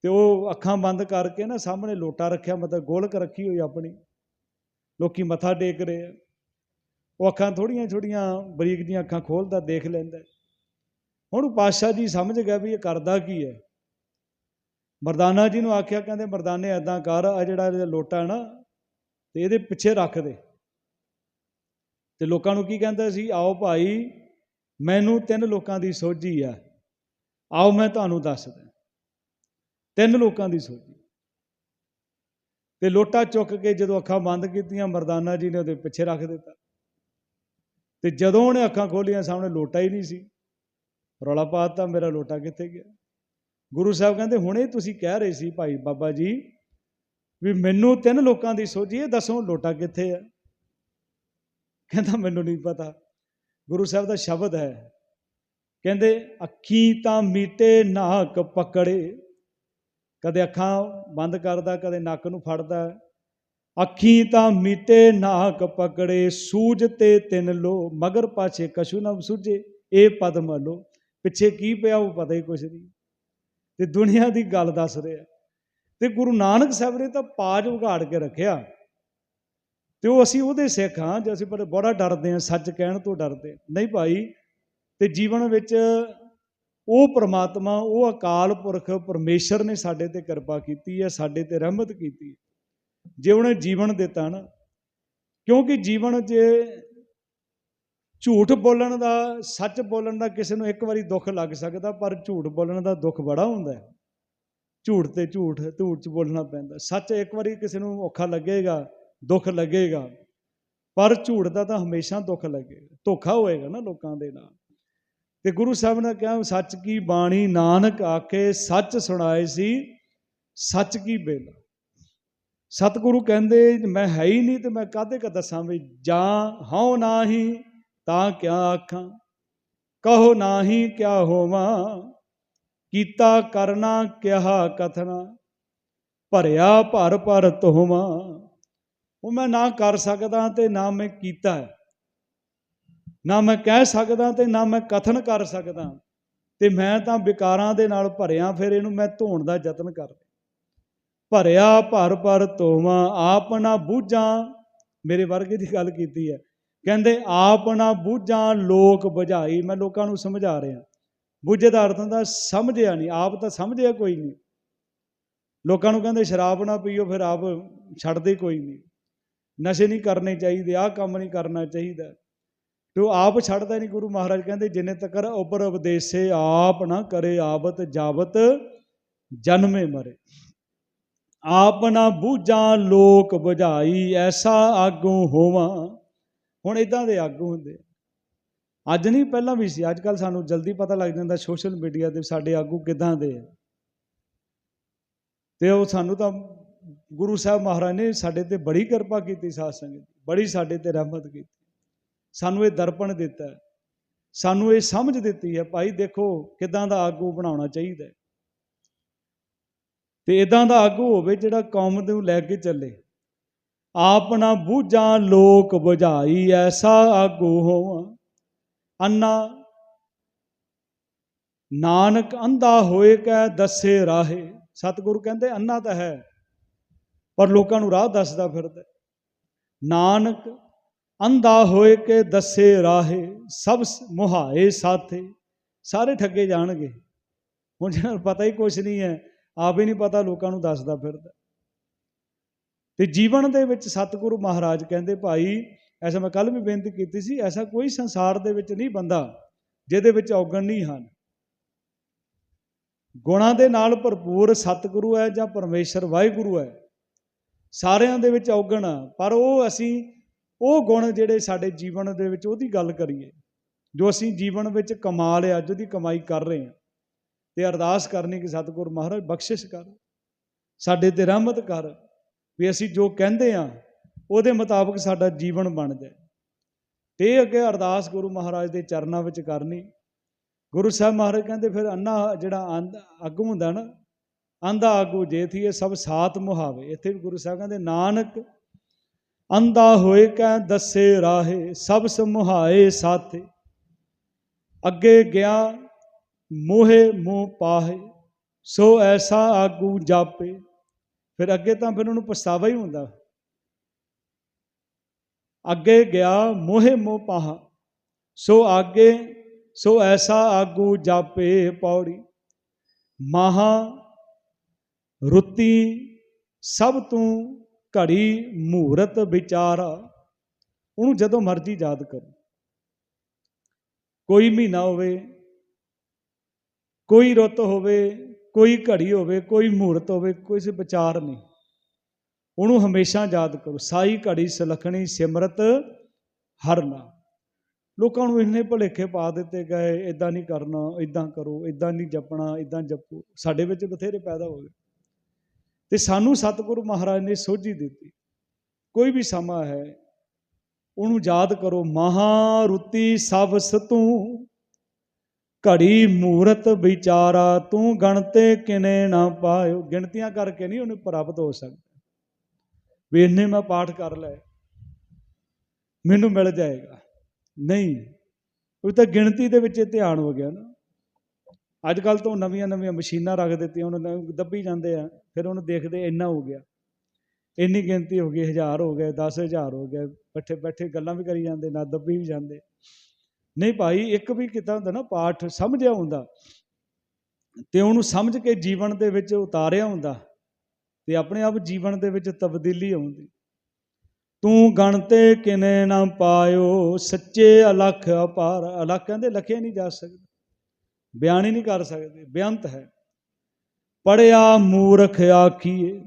S1: ਤੇ ਉਹ ਅੱਖਾਂ ਬੰਦ ਕਰਕੇ ਨਾ ਸਾਹਮਣੇ ਲੋਟਾ ਰੱਖਿਆ, ਮਤਲਬ ਗੋਲਕ ਰੱਖੀ ਹੋਈ ਆਪਣੀ। ਲੋਕੀ ਮੱਥਾ ਟੇਕ ਰਹੇ ਆ। ਉਹ ਅੱਖਾਂ ਥੋੜੀਆਂ ਛੋਟੀਆਂ ਬਰੀਕ ਦੀਆਂ ਅੱਖਾਂ ਖੋਲਦਾ, ਦੇਖ ਲੈਂਦਾ। ਹੁਣ ਉਹ ਪਾਤਸ਼ਾਹ ਜੀ ਸਮਝ ਗਿਆ ਵੀ ਇਹ ਕਰਦਾ ਕੀ ਹੈ। ਮਰਦਾਨਾ ਜੀ ਨੂੰ ਆਖਿਆ, ਕਹਿੰਦੇ ਮਰਦਾਨੇ ਐਦਾਂ ਕਰ ਆ ਜਿਹੜਾ ਇਹ ਲੋਟਾ ਨਾ, ਤੇ ਇਹਦੇ ਪਿੱਛੇ ਰੱਖ ਦੇ। ਤੇ ਲੋਕਾਂ ਨੂੰ ਕੀ ਕਹਿੰਦਾ ਸੀ, ਆਓ ਭਾਈ, ਮੈਨੂੰ ਤਿੰਨ ਲੋਕਾਂ ਦੀ ਸੋਝੀ ਆ। ਆਓ ਮੈਂ ਤੁਹਾਨੂੰ ਦੱਸਦਾ ਤਿੰਨ ਲੋਕਾਂ ਦੀ ਸੋਝੀ। ਤੇ ਲੋਟਾ ਚੁੱਕ ਕੇ ਜਦੋਂ ਅੱਖਾਂ ਬੰਦ ਕੀਤੀਆਂ, ਮਰਦਾਨਾ ਜੀ ਨੇ ਉਹਦੇ ਪਿੱਛੇ ਰੱਖ ਦਿੱਤਾ। ਤੇ ਜਦੋਂ ਉਹਨੇ ਅੱਖਾਂ ਖੋਲੀਆਂ ਸਾਹਮਣੇ ਲੋਟਾ ਹੀ ਨਹੀਂ ਸੀ। ਰੌਲਾ ਪਾਤਾ ਮੇਰਾ ਲੋਟਾ ਕਿੱਥੇ ਗਿਆ? ਗੁਰੂ ਸਾਹਿਬ ਕਹਿੰਦੇ, ਹੁਣੇ ਤੁਸੀਂ ਕਹਿ ਰਹੇ ਸੀ ਭਾਈ ਬਾਬਾ ਜੀ ਵੀ ਮੈਨੂੰ ਤਿੰਨ ਲੋਕਾਂ ਦੀ ਸੋਝੀ ਇਹ ਦੱਸੋ ਲੋਟਾ ਕਿੱਥੇ ਹੈ? ਕਹਿੰਦਾ, ਮੈਨੂੰ ਨਹੀਂ ਪਤਾ। ਗੁਰੂ ਸਾਹਿਬ ਦਾ ਸ਼ਬਦ ਹੈ। ਕਹਿੰਦੇ, ਅੱਖੀ ਤਾਂ ਮੀਟੇ, ਨਾਕ ਪਕੜੇ। ਕਦੇ ਅੱਖਾਂ ਬੰਦ ਕਰਦਾ, ਕਦੇ ਨੱਕ ਨੂੰ ਫੜਦਾ। ਅੱਖੀ ਤਾਂ ਮੀਟੇ ਨਾਕ ਪਕੜੇ, ਸੂਝ ਤੇ ਤਿੰਨ ਲੋ, ਮਗਰ ਪਾਛੇ ਕਸ਼ੂ ਨਾ ਸੁਝੇ, ਇਹ ਪਦ ਮਲੋ ਪਿੱਛੇ ਕੀ ਪਿਆ ਉਹ ਪਤਾ ਹੀ ਕੁਛ ਨਹੀਂ। ਤੇ ਦੁਨੀਆ ਦੀ ਗੱਲ ਦੱਸ ਰਿਹਾ। ਤੇ ਗੁਰੂ ਨਾਨਕ ਸਾਹਿਬ ਨੇ ਤਾਂ ਪਾਜ ਉਗਾੜ ਕੇ ਰੱਖਿਆ। ਤੇ ਉਹ ਅਸੀਂ ਉਹਦੇ ਸਿੱਖ ਹਾਂ, ਜੇ ਅਸੀਂ ਬੜੇ ਬੜਾ ਡਰਦੇ ਹਾਂ, ਸੱਚ ਕਹਿਣ ਤੋਂ ਡਰਦੇ ਨਹੀਂ ਭਾਈ, ਤੇ ਜੀਵਨ ਵਿੱਚ ਉਹ ਪ੍ਰਮਾਤਮਾ, ਉਹ ਅਕਾਲ ਪੁਰਖ ਪਰਮੇਸ਼ਰ ਨੇ ਸਾਡੇ ਤੇ ਕਿਰਪਾ ਕੀਤੀ ਹੈ, ਸਾਡੇ ਤੇ ਰਹਿਮਤ ਕੀਤੀ ਹੈ। ਜੇ ਉਹਨੇ ਜੀਵਨ ਦਿੱਤਾ ਨਾ, ਕਿਉਂਕਿ ਜੀਵਨ ਜੇ ਝੂਠ ਬੋਲਣ ਦਾ, ਸੱਚ ਬੋਲਣ ਦਾ ਕਿਸੇ ਨੂੰ ਇੱਕ ਵਾਰੀ ਦੁੱਖ ਲੱਗ ਸਕਦਾ, ਪਰ ਝੂਠ ਬੋਲਣ ਦਾ ਦੁੱਖ ਬੜਾ ਹੁੰਦਾ ਹੈ। ਝੂਠ ਤੇ ਝੂਠ ਝੂਠ ਚ ਬੋਲਣਾ ਪੈਂਦਾ। ਸੱਚ ਇੱਕ ਵਾਰੀ ਕਿਸੇ ਨੂੰ ਔਖਾ ਲੱਗੇਗਾ, ਦੁੱਖ ਲੱਗੇਗਾ, ਪਰ ਝੂਠ ਦਾ ਤਾਂ ਹਮੇਸ਼ਾ ਦੁੱਖ ਲੱਗੇਗਾ। ਧੋਖਾ ਹੋਏਗਾ ਨਾ ਲੋਕਾਂ ਦੇ ਨਾਲ। ਤੇ ਗੁਰੂ ਸਾਹਿਬ ਨੇ ਕਿਹਾ, ਸੱਚ ਕੀ ਬਾਣੀ, ਨਾਨਕ ਆਖੇ, ਸੱਚ ਸੁਣਾਏ ਸੀ, ਸੱਚ ਕੀ ਬੇਲਾ। ਸਤਿਗੁਰੂ ਕਹਿੰਦੇ, ਮੈਂ ਹੈ ਹੀ ਨਹੀਂ ਤੇ ਮੈਂ ਕਾਹਦੇ ਕਾ ਦੱਸਾਂ ਵੀ ਜਾਂ ਹਉ ਨਾਹੀ ਤਾਂ ਕਿਆ ਆਖਾਂ? ਕਹੋ ਨਾਹੀ ਕਿਆ ਹੋਵਾਂ? ਕੀਤਾ ਕਰਨਾ ਕਿਹਾ ਕਥਨਾ? ਭਰਿਆ ਭਰ ਭਰ ਤੋਵਾਂ ਉਹ ਮੈਂ ਨਾ ਕਰ ਸਕਦਾ ਤੇ ਨਾ ਮੈਂ ਕੀਤਾ। ਨਾ ਮੈਂ ਕਹਿ ਸਕਦਾ ਤੇ ਨਾ ਮੈਂ ਕਥਨ ਕਰ ਸਕਦਾ। ਤੇ ਮੈਂ ਤਾਂ ਵਿਕਾਰਾਂ ਦੇ ਨਾਲ ਭਰਿਆ, ਫਿਰ ਇਹਨੂੰ ਮੈਂ ਧੋਣ ਦਾ ਯਤਨ ਕਰ ਭਰਿਆ ਭਰ ਭਰ ਧੋਵਾਂ, ਆਪ ਨਾ ਬੂਝਾਂ। ਮੇਰੇ ਵਰਗੇ ਦੀ ਗੱਲ ਕੀਤੀ ਹੈ। ਕਹਿੰਦੇ, ਆਪ ਨਾ ਬੂਝਾਂ, ਲੋਕ ਬੁਝਾਈ। ਮੈਂ ਲੋਕਾਂ ਨੂੰ ਸਮਝਾ ਰਿਹਾ। ਬੁੱਝੇ ਦਾ ਅਰਥ ਹੁੰਦਾ, ਸਮਝਿਆ ਨਹੀਂ। ਆਪ ਤਾਂ ਸਮਝਿਆ ਕੋਈ ਨਹੀਂ। ਲੋਕਾਂ ਨੂੰ ਕਹਿੰਦੇ, ਸ਼ਰਾਬ ਨਾ ਪੀਓ, ਫਿਰ ਆਪ ਛੱਡਦੇ ਕੋਈ ਨਹੀਂ। ਨਸ਼ੇ ਨਹੀਂ ਕਰਨੇ ਚਾਹੀਦੇ, ਆਹ ਕੰਮ ਨਹੀਂ ਕਰਨਾ ਚਾਹੀਦਾ। ਤੇ ਆਪ ਛੱਡਦਾ ਨਹੀਂ। ਗੁਰੂ ਮਹਾਰਾਜ ਕਹਿੰਦੇ, ਜਿੰਨੇ ਤੱਕਰ ਉਪਰ ਉਪਦੇਸੇ, ਆਪ ਨਾ ਕਰੇ, ਆਵਤ ਜਾਵਤ ਜਨਮੇ ਮਰੇ। ਆਪ ਨਾ ਬੂਝਾਂ ਲੋਕ ਬੁਝਾਈ ਐਸਾ ਆਗੂ ਹੋਵਾਂ। ਹੁਣ ਇਦਾਂ ਦੇ ਆਗੂ ਹੁੰਦੇ ਅੱਜ ਨਹੀਂ ਪਹਿਲਾਂ ਵੀ ਸੀ। ਅੱਜ ਕੱਲ ਸਾਨੂੰ ਜਲਦੀ ਪਤਾ ਲੱਗ ਜਾਂਦਾ ਸੋਸ਼ਲ ਮੀਡੀਆ ਤੇ ਸਾਡੇ ਆਗੂ ਕਿਦਾਂ ਦੇ ਆ। ਤੇ ਉਹ ਸਾਨੂੰ ਤਾਂ ਗੁਰੂ ਸਾਹਿਬ ਮਹਾਰਾਜ ਨੇ ਸਾਡੇ ਤੇ ਬੜੀ ਕਿਰਪਾ ਕੀਤੀ ਸਾਧ ਸੰਗਤ ਦੀ, ਬੜੀ ਸਾਡੇ ਤੇ ਰਹਿਮਤ ਕੀਤੀ। ਸਾਨੂੰ ਇਹ ਦਰਪਣ ਦਿੱਤਾ। ਸਾਨੂੰ ਇਹ ਸਮਝ ਦਿੱਤੀ ਹੈ ਭਾਈ ਦੇਖੋ ਕਿਦਾਂ ਦਾ ਆਗੂ ਬਣਾਉਣਾ ਚਾਹੀਦਾ ਤੇ ਇਦਾਂ ਦਾ ਆਗੂ ਹੋਵੇ ਜਿਹੜਾ ਕੌਮ ਨੂੰ ਲੈ ਕੇ ਚੱਲੇ। ਆਪਣਾ ਬੂਝਾਂ ਲੋਕ ਬੁਝਾਈ, ਐਸਾ ਆਗੂ ਹੋਵਾਂ। ਅੰਨਾ, ਨਾਨਕ ਅੰਧਾ ਹੋਏ ਕੈ ਦੱਸੇ ਰਾਹੇ। ਸਤਿਗੁਰੂ ਕਹਿੰਦੇ ਅੰਨਾ ਤਾਂ ਹੈ, ਪਰ ਲੋਕਾਂ ਨੂੰ ਰਾਹ ਦੱਸਦਾ ਫਿਰਦਾ। ਨਾਨਕ ਅੰਧਾ ਹੋਏ ਕੇ ਦੱਸੇ ਰਾਹੇ, ਸਭ ਮੁਹਾਏ ਸਾਥੇ। ਸਾਰੇ ਠੱਗੇ ਜਾਣਗੇ। ਹੁਣ ਜਿਹਨਾਂ ਨੂੰ ਪਤਾ ਹੀ ਕੁਛ ਨਹੀਂ ਹੈ ਆਪ ਹੀ ਨਹੀਂ ਪਤਾ ਲੋਕਾਂ ਨੂੰ ਦੱਸਦਾ ਫਿਰਦਾ। ਤੇ ਜੀਵਨ ਦੇ ਵਿੱਚ ਸਤਿਗੁਰੂ ਮਹਾਰਾਜ ਕਹਿੰਦੇ, ਭਾਈ ਐਸਾ ਮੈਂ ਕੱਲ ਵੀ ਬੇਨਤੀ ਕੀਤੀ ਸੀ, ਐਸਾ ਕੋਈ ਸੰਸਾਰ ਦੇ ਵਿੱਚ ਨਹੀਂ ਬੰਦਾ ਜਿਹਦੇ ਵਿੱਚ ਔਗਣ ਨਹੀਂ ਹਨ। ਗੁਣਾਂ ਦੇ ਨਾਲ ਭਰਪੂਰ ਸਤਿਗੁਰੂ ਹੈ ਜਾਂ ਪਰਮੇਸ਼ਰ ਵਾਹਿਗੁਰੂ ਹੈ। ਸਾਰਿਆਂ ਦੇ ਵਿੱਚ ਔਗਣ ਆ, ਪਰ ਉਹ ਅਸੀਂ, ਉਹ ਗੁਣ ਜਿਹੜੇ ਸਾਡੇ ਜੀਵਨ ਦੇ ਵਿੱਚ ਉਹਦੀ ਗੱਲ ਕਰੀਏ, ਜੋ ਅਸੀਂ ਜੀਵਨ ਵਿੱਚ ਕਮਾ ਲਿਆ ਜਿਹਦੀ ਕਮਾਈ ਕਰ ਰਹੇ ਹਾਂ। ਤੇ ਅਰਦਾਸ ਕਰਨੀ ਕਿ ਸਤਿਗੁਰ ਮਹਾਰਾਜ ਬਖਸ਼ਿਸ਼ ਕਰ। ਸਾਡੇ ਤੇ ਰਹਿਮਤ ਕਰ ਵੀ ਅਸੀਂ ਜੋ ਕਹਿੰਦੇ ਆ, ਉਹਦੇ ਮੁਤਾਬਕ ਸਾਡਾ ਜੀਵਨ ਬਣ ਜਾਏ। ਤੇ ਅੱਗੇ ਅਰਦਾਸ ਗੁਰੂ ਮਹਾਰਾਜ ਦੇ ਚਰਨਾਂ ਵਿੱਚ ਕਰਨੀ। ਗੁਰੂ ਸਾਹਿਬ ਮਹਾਰਾਜ ਕਹਿੰਦੇ, ਫਿਰ ਅੰਨਾ ਜਿਹੜਾ ਅੰਧ ਆਗੂ ਹੁੰਦਾ ਨਾ, ਅੰਧਾ ਆਗੂ ਜੇ ਥੀ ਇਹ ਸਭ ਸਾਤ ਮੁਹਾਵੇ। ਇੱਥੇ ਵੀ ਗੁਰੂ ਸਾਹਿਬ ਕਹਿੰਦੇ, ਨਾਨਕ, ਅੰਧਾ ਹੋਏ ਕੈ ਦੱਸੇ ਰਾਹੇ, ਸਭ ਸਮੁਹਾਏ ਸਾਥੇ। ਅੱਗੇ ਗਿਆ ਮੋਹੇ ਮੋਹ ਪਾਹੇ, ਸੋ ਐਸਾ ਆਗੂ ਜਾਪੇ। ਫਿਰ ਅੱਗੇ ਤਾਂ ਫਿਰ ਉਹਨੂੰ ਪਛਤਾਵਾ ਹੀ ਹੁੰਦਾ। ਅੱਗੇ ਗਿਆ ਮੋਹੇ ਮੋਹ ਪਾਹਾ, ਸੋ ਆਗੇ, ਸੋ ਐਸਾ ਆਗੂ ਜਾਪੇ ਪੌੜੀ। ਮਹਾ, ਰੁੱਤੀ, ਸਭ ਤੂੰ ਘੜੀ ਮੂਰਤ ਵਿਚਾਰਾ। ਉਹਨੂੰ ਜਦੋਂ ਮਰਜ਼ੀ ਯਾਦ ਕਰੋ। ਕੋਈ ਮਹੀਨਾ ਹੋਵੇ ਕੋਈ ਰੁੱਤ ਹੋਵੇ, ਕੋਈ ਘੜੀ ਹੋਵੇ, ਕੋਈ ਮਹੂਰਤ ਹੋਵੇ, ਕੋਈ ਸੇ ਵਿਚਾਰ ਨਹੀਂ। ਉਹਨੂੰ ਹਮੇਸ਼ਾ ਯਾਦ ਕਰੋ, ਸਾਈ ਘੜੀ ਸਲਖਣੀ ਸਿਮਰਤ ਹਰਨਾ ਲੋਕਾਂ ਨੂੰ ਇੰਨੇ ਭੁਲੇਖੇ ਪਾ ਦਿੱਤੇ ਗਏ ਇਦਾਂ ਨਹੀਂ ਕਰਨਾ ਇਦਾਂ ਕਰੋ ਇਦਾਂ ਨਹੀਂ ਜਪਣਾ ਇਦਾਂ ਜਪੋ। ਸਾਡੇ ਵਿੱਚ ਬਥੇਰੇ ਪੈਦਾ ਹੋ ਗਏ। ਤੇ ਸਾਨੂੰ ਸਤਿਗੁਰੂ ਮਹਾਰਾਜ ਨੇ ਸੋਝੀ ਦਿੱਤੀ। ਕੋਈ ਵੀ ਸਮਾਂ ਹੈ, ਉਹਨੂੰ ਯਾਦ ਕਰੋ ਮਹਾ ਰੁੱਤੀ ਸਭ ਸਤੂ। ਘੜੀ ਮੂਰਤ ਵਿਚਾਰਾ, ਤੂੰ ਗਣਤੇ ਕਿਨੇ ਨਾ ਪਾਇਓ। ਗਿਣਤੀਆਂ ਕਰਕੇ ਨਹੀਂ ਉਹਨੂੰ ਪ੍ਰਾਪਤ ਹੋ ਸਕਦਾ। ਵੀ ਇੰਨੇ ਮੈਂ ਪਾਠ ਕਰ ਲੈ ਮੈਨੂੰ ਮਿਲ ਜਾਏਗਾ। ਨਹੀਂ, ਉਹ ਤਾਂ ਗਿਣਤੀ ਦੇ ਵਿੱਚ ਹੀ ਧਿਆਨ ਹੋ ਗਿਆ ਨਾ। ਅੱਜ ਕੱਲ ਤੋਂ ਨਵੀਆਂ ਨਵੀਆਂ ਮਸ਼ੀਨਾਂ ਰੱਖ ਦਿੱਤੀਆਂ, ਉਹਨਾਂ ਨੂੰ ਦੱਬੀ ਜਾਂਦੇ ਆ, ਫਿਰ ਉਹਨੂੰ ਦੇਖਦੇ ਇੰਨਾ ਹੋ ਗਿਆ। ਇੰਨੀ ਗਿਣਤੀ ਹੋ ਗਈ, ਹਜ਼ਾਰ ਹੋ ਗਏ 10000 ਹੋ ਗਏ ਬੈਠੇ ਬੈਠੇ ਗੱਲਾਂ ਵੀ ਕਰੀ ਜਾਂਦੇ, ਨਾ ਦੱਬੀ ਵੀ ਜਾਂਦੇ। ਨਹੀਂ ਭਾਈ, ਇੱਕ ਵੀ ਕੀਤਾ ਹੁੰਦਾ ਨਾ, ਪਾਠ ਸਮਝਿਆ ਹੁੰਦਾ। ਤੇ ਉਹਨੂੰ ਸਮਝ ਕੇ ਜੀਵਨ ਦੇ ਵਿੱਚ ਉਤਾਰਿਆ ਹੁੰਦਾ ਤੇ ਆਪਣੇ ਆਪ ਜੀਵਨ ਦੇ ਵਿੱਚ ਤਬਦੀਲੀ ਆਉਂਦੀ। ਤੂੰ ਗਣਤੇ ਕਿਨੇ ਨਾ ਪਾਇਓ, ਸੱਚੇ ਅਲਖ ਅਪਾਰ। ਅਲਖ ਕਹਿੰਦੇ ਲਖੇ ਨਹੀਂ ਜਾ ਸਕਦੇ, ਬਿਆਨ ਹੀ ਨਹੀਂ ਕਰ ਸਕਦੇ ਬੇਅੰਤ ਹੈ। ਪੜਿਆ ਮੂਰਖ ਆਖੀਏ,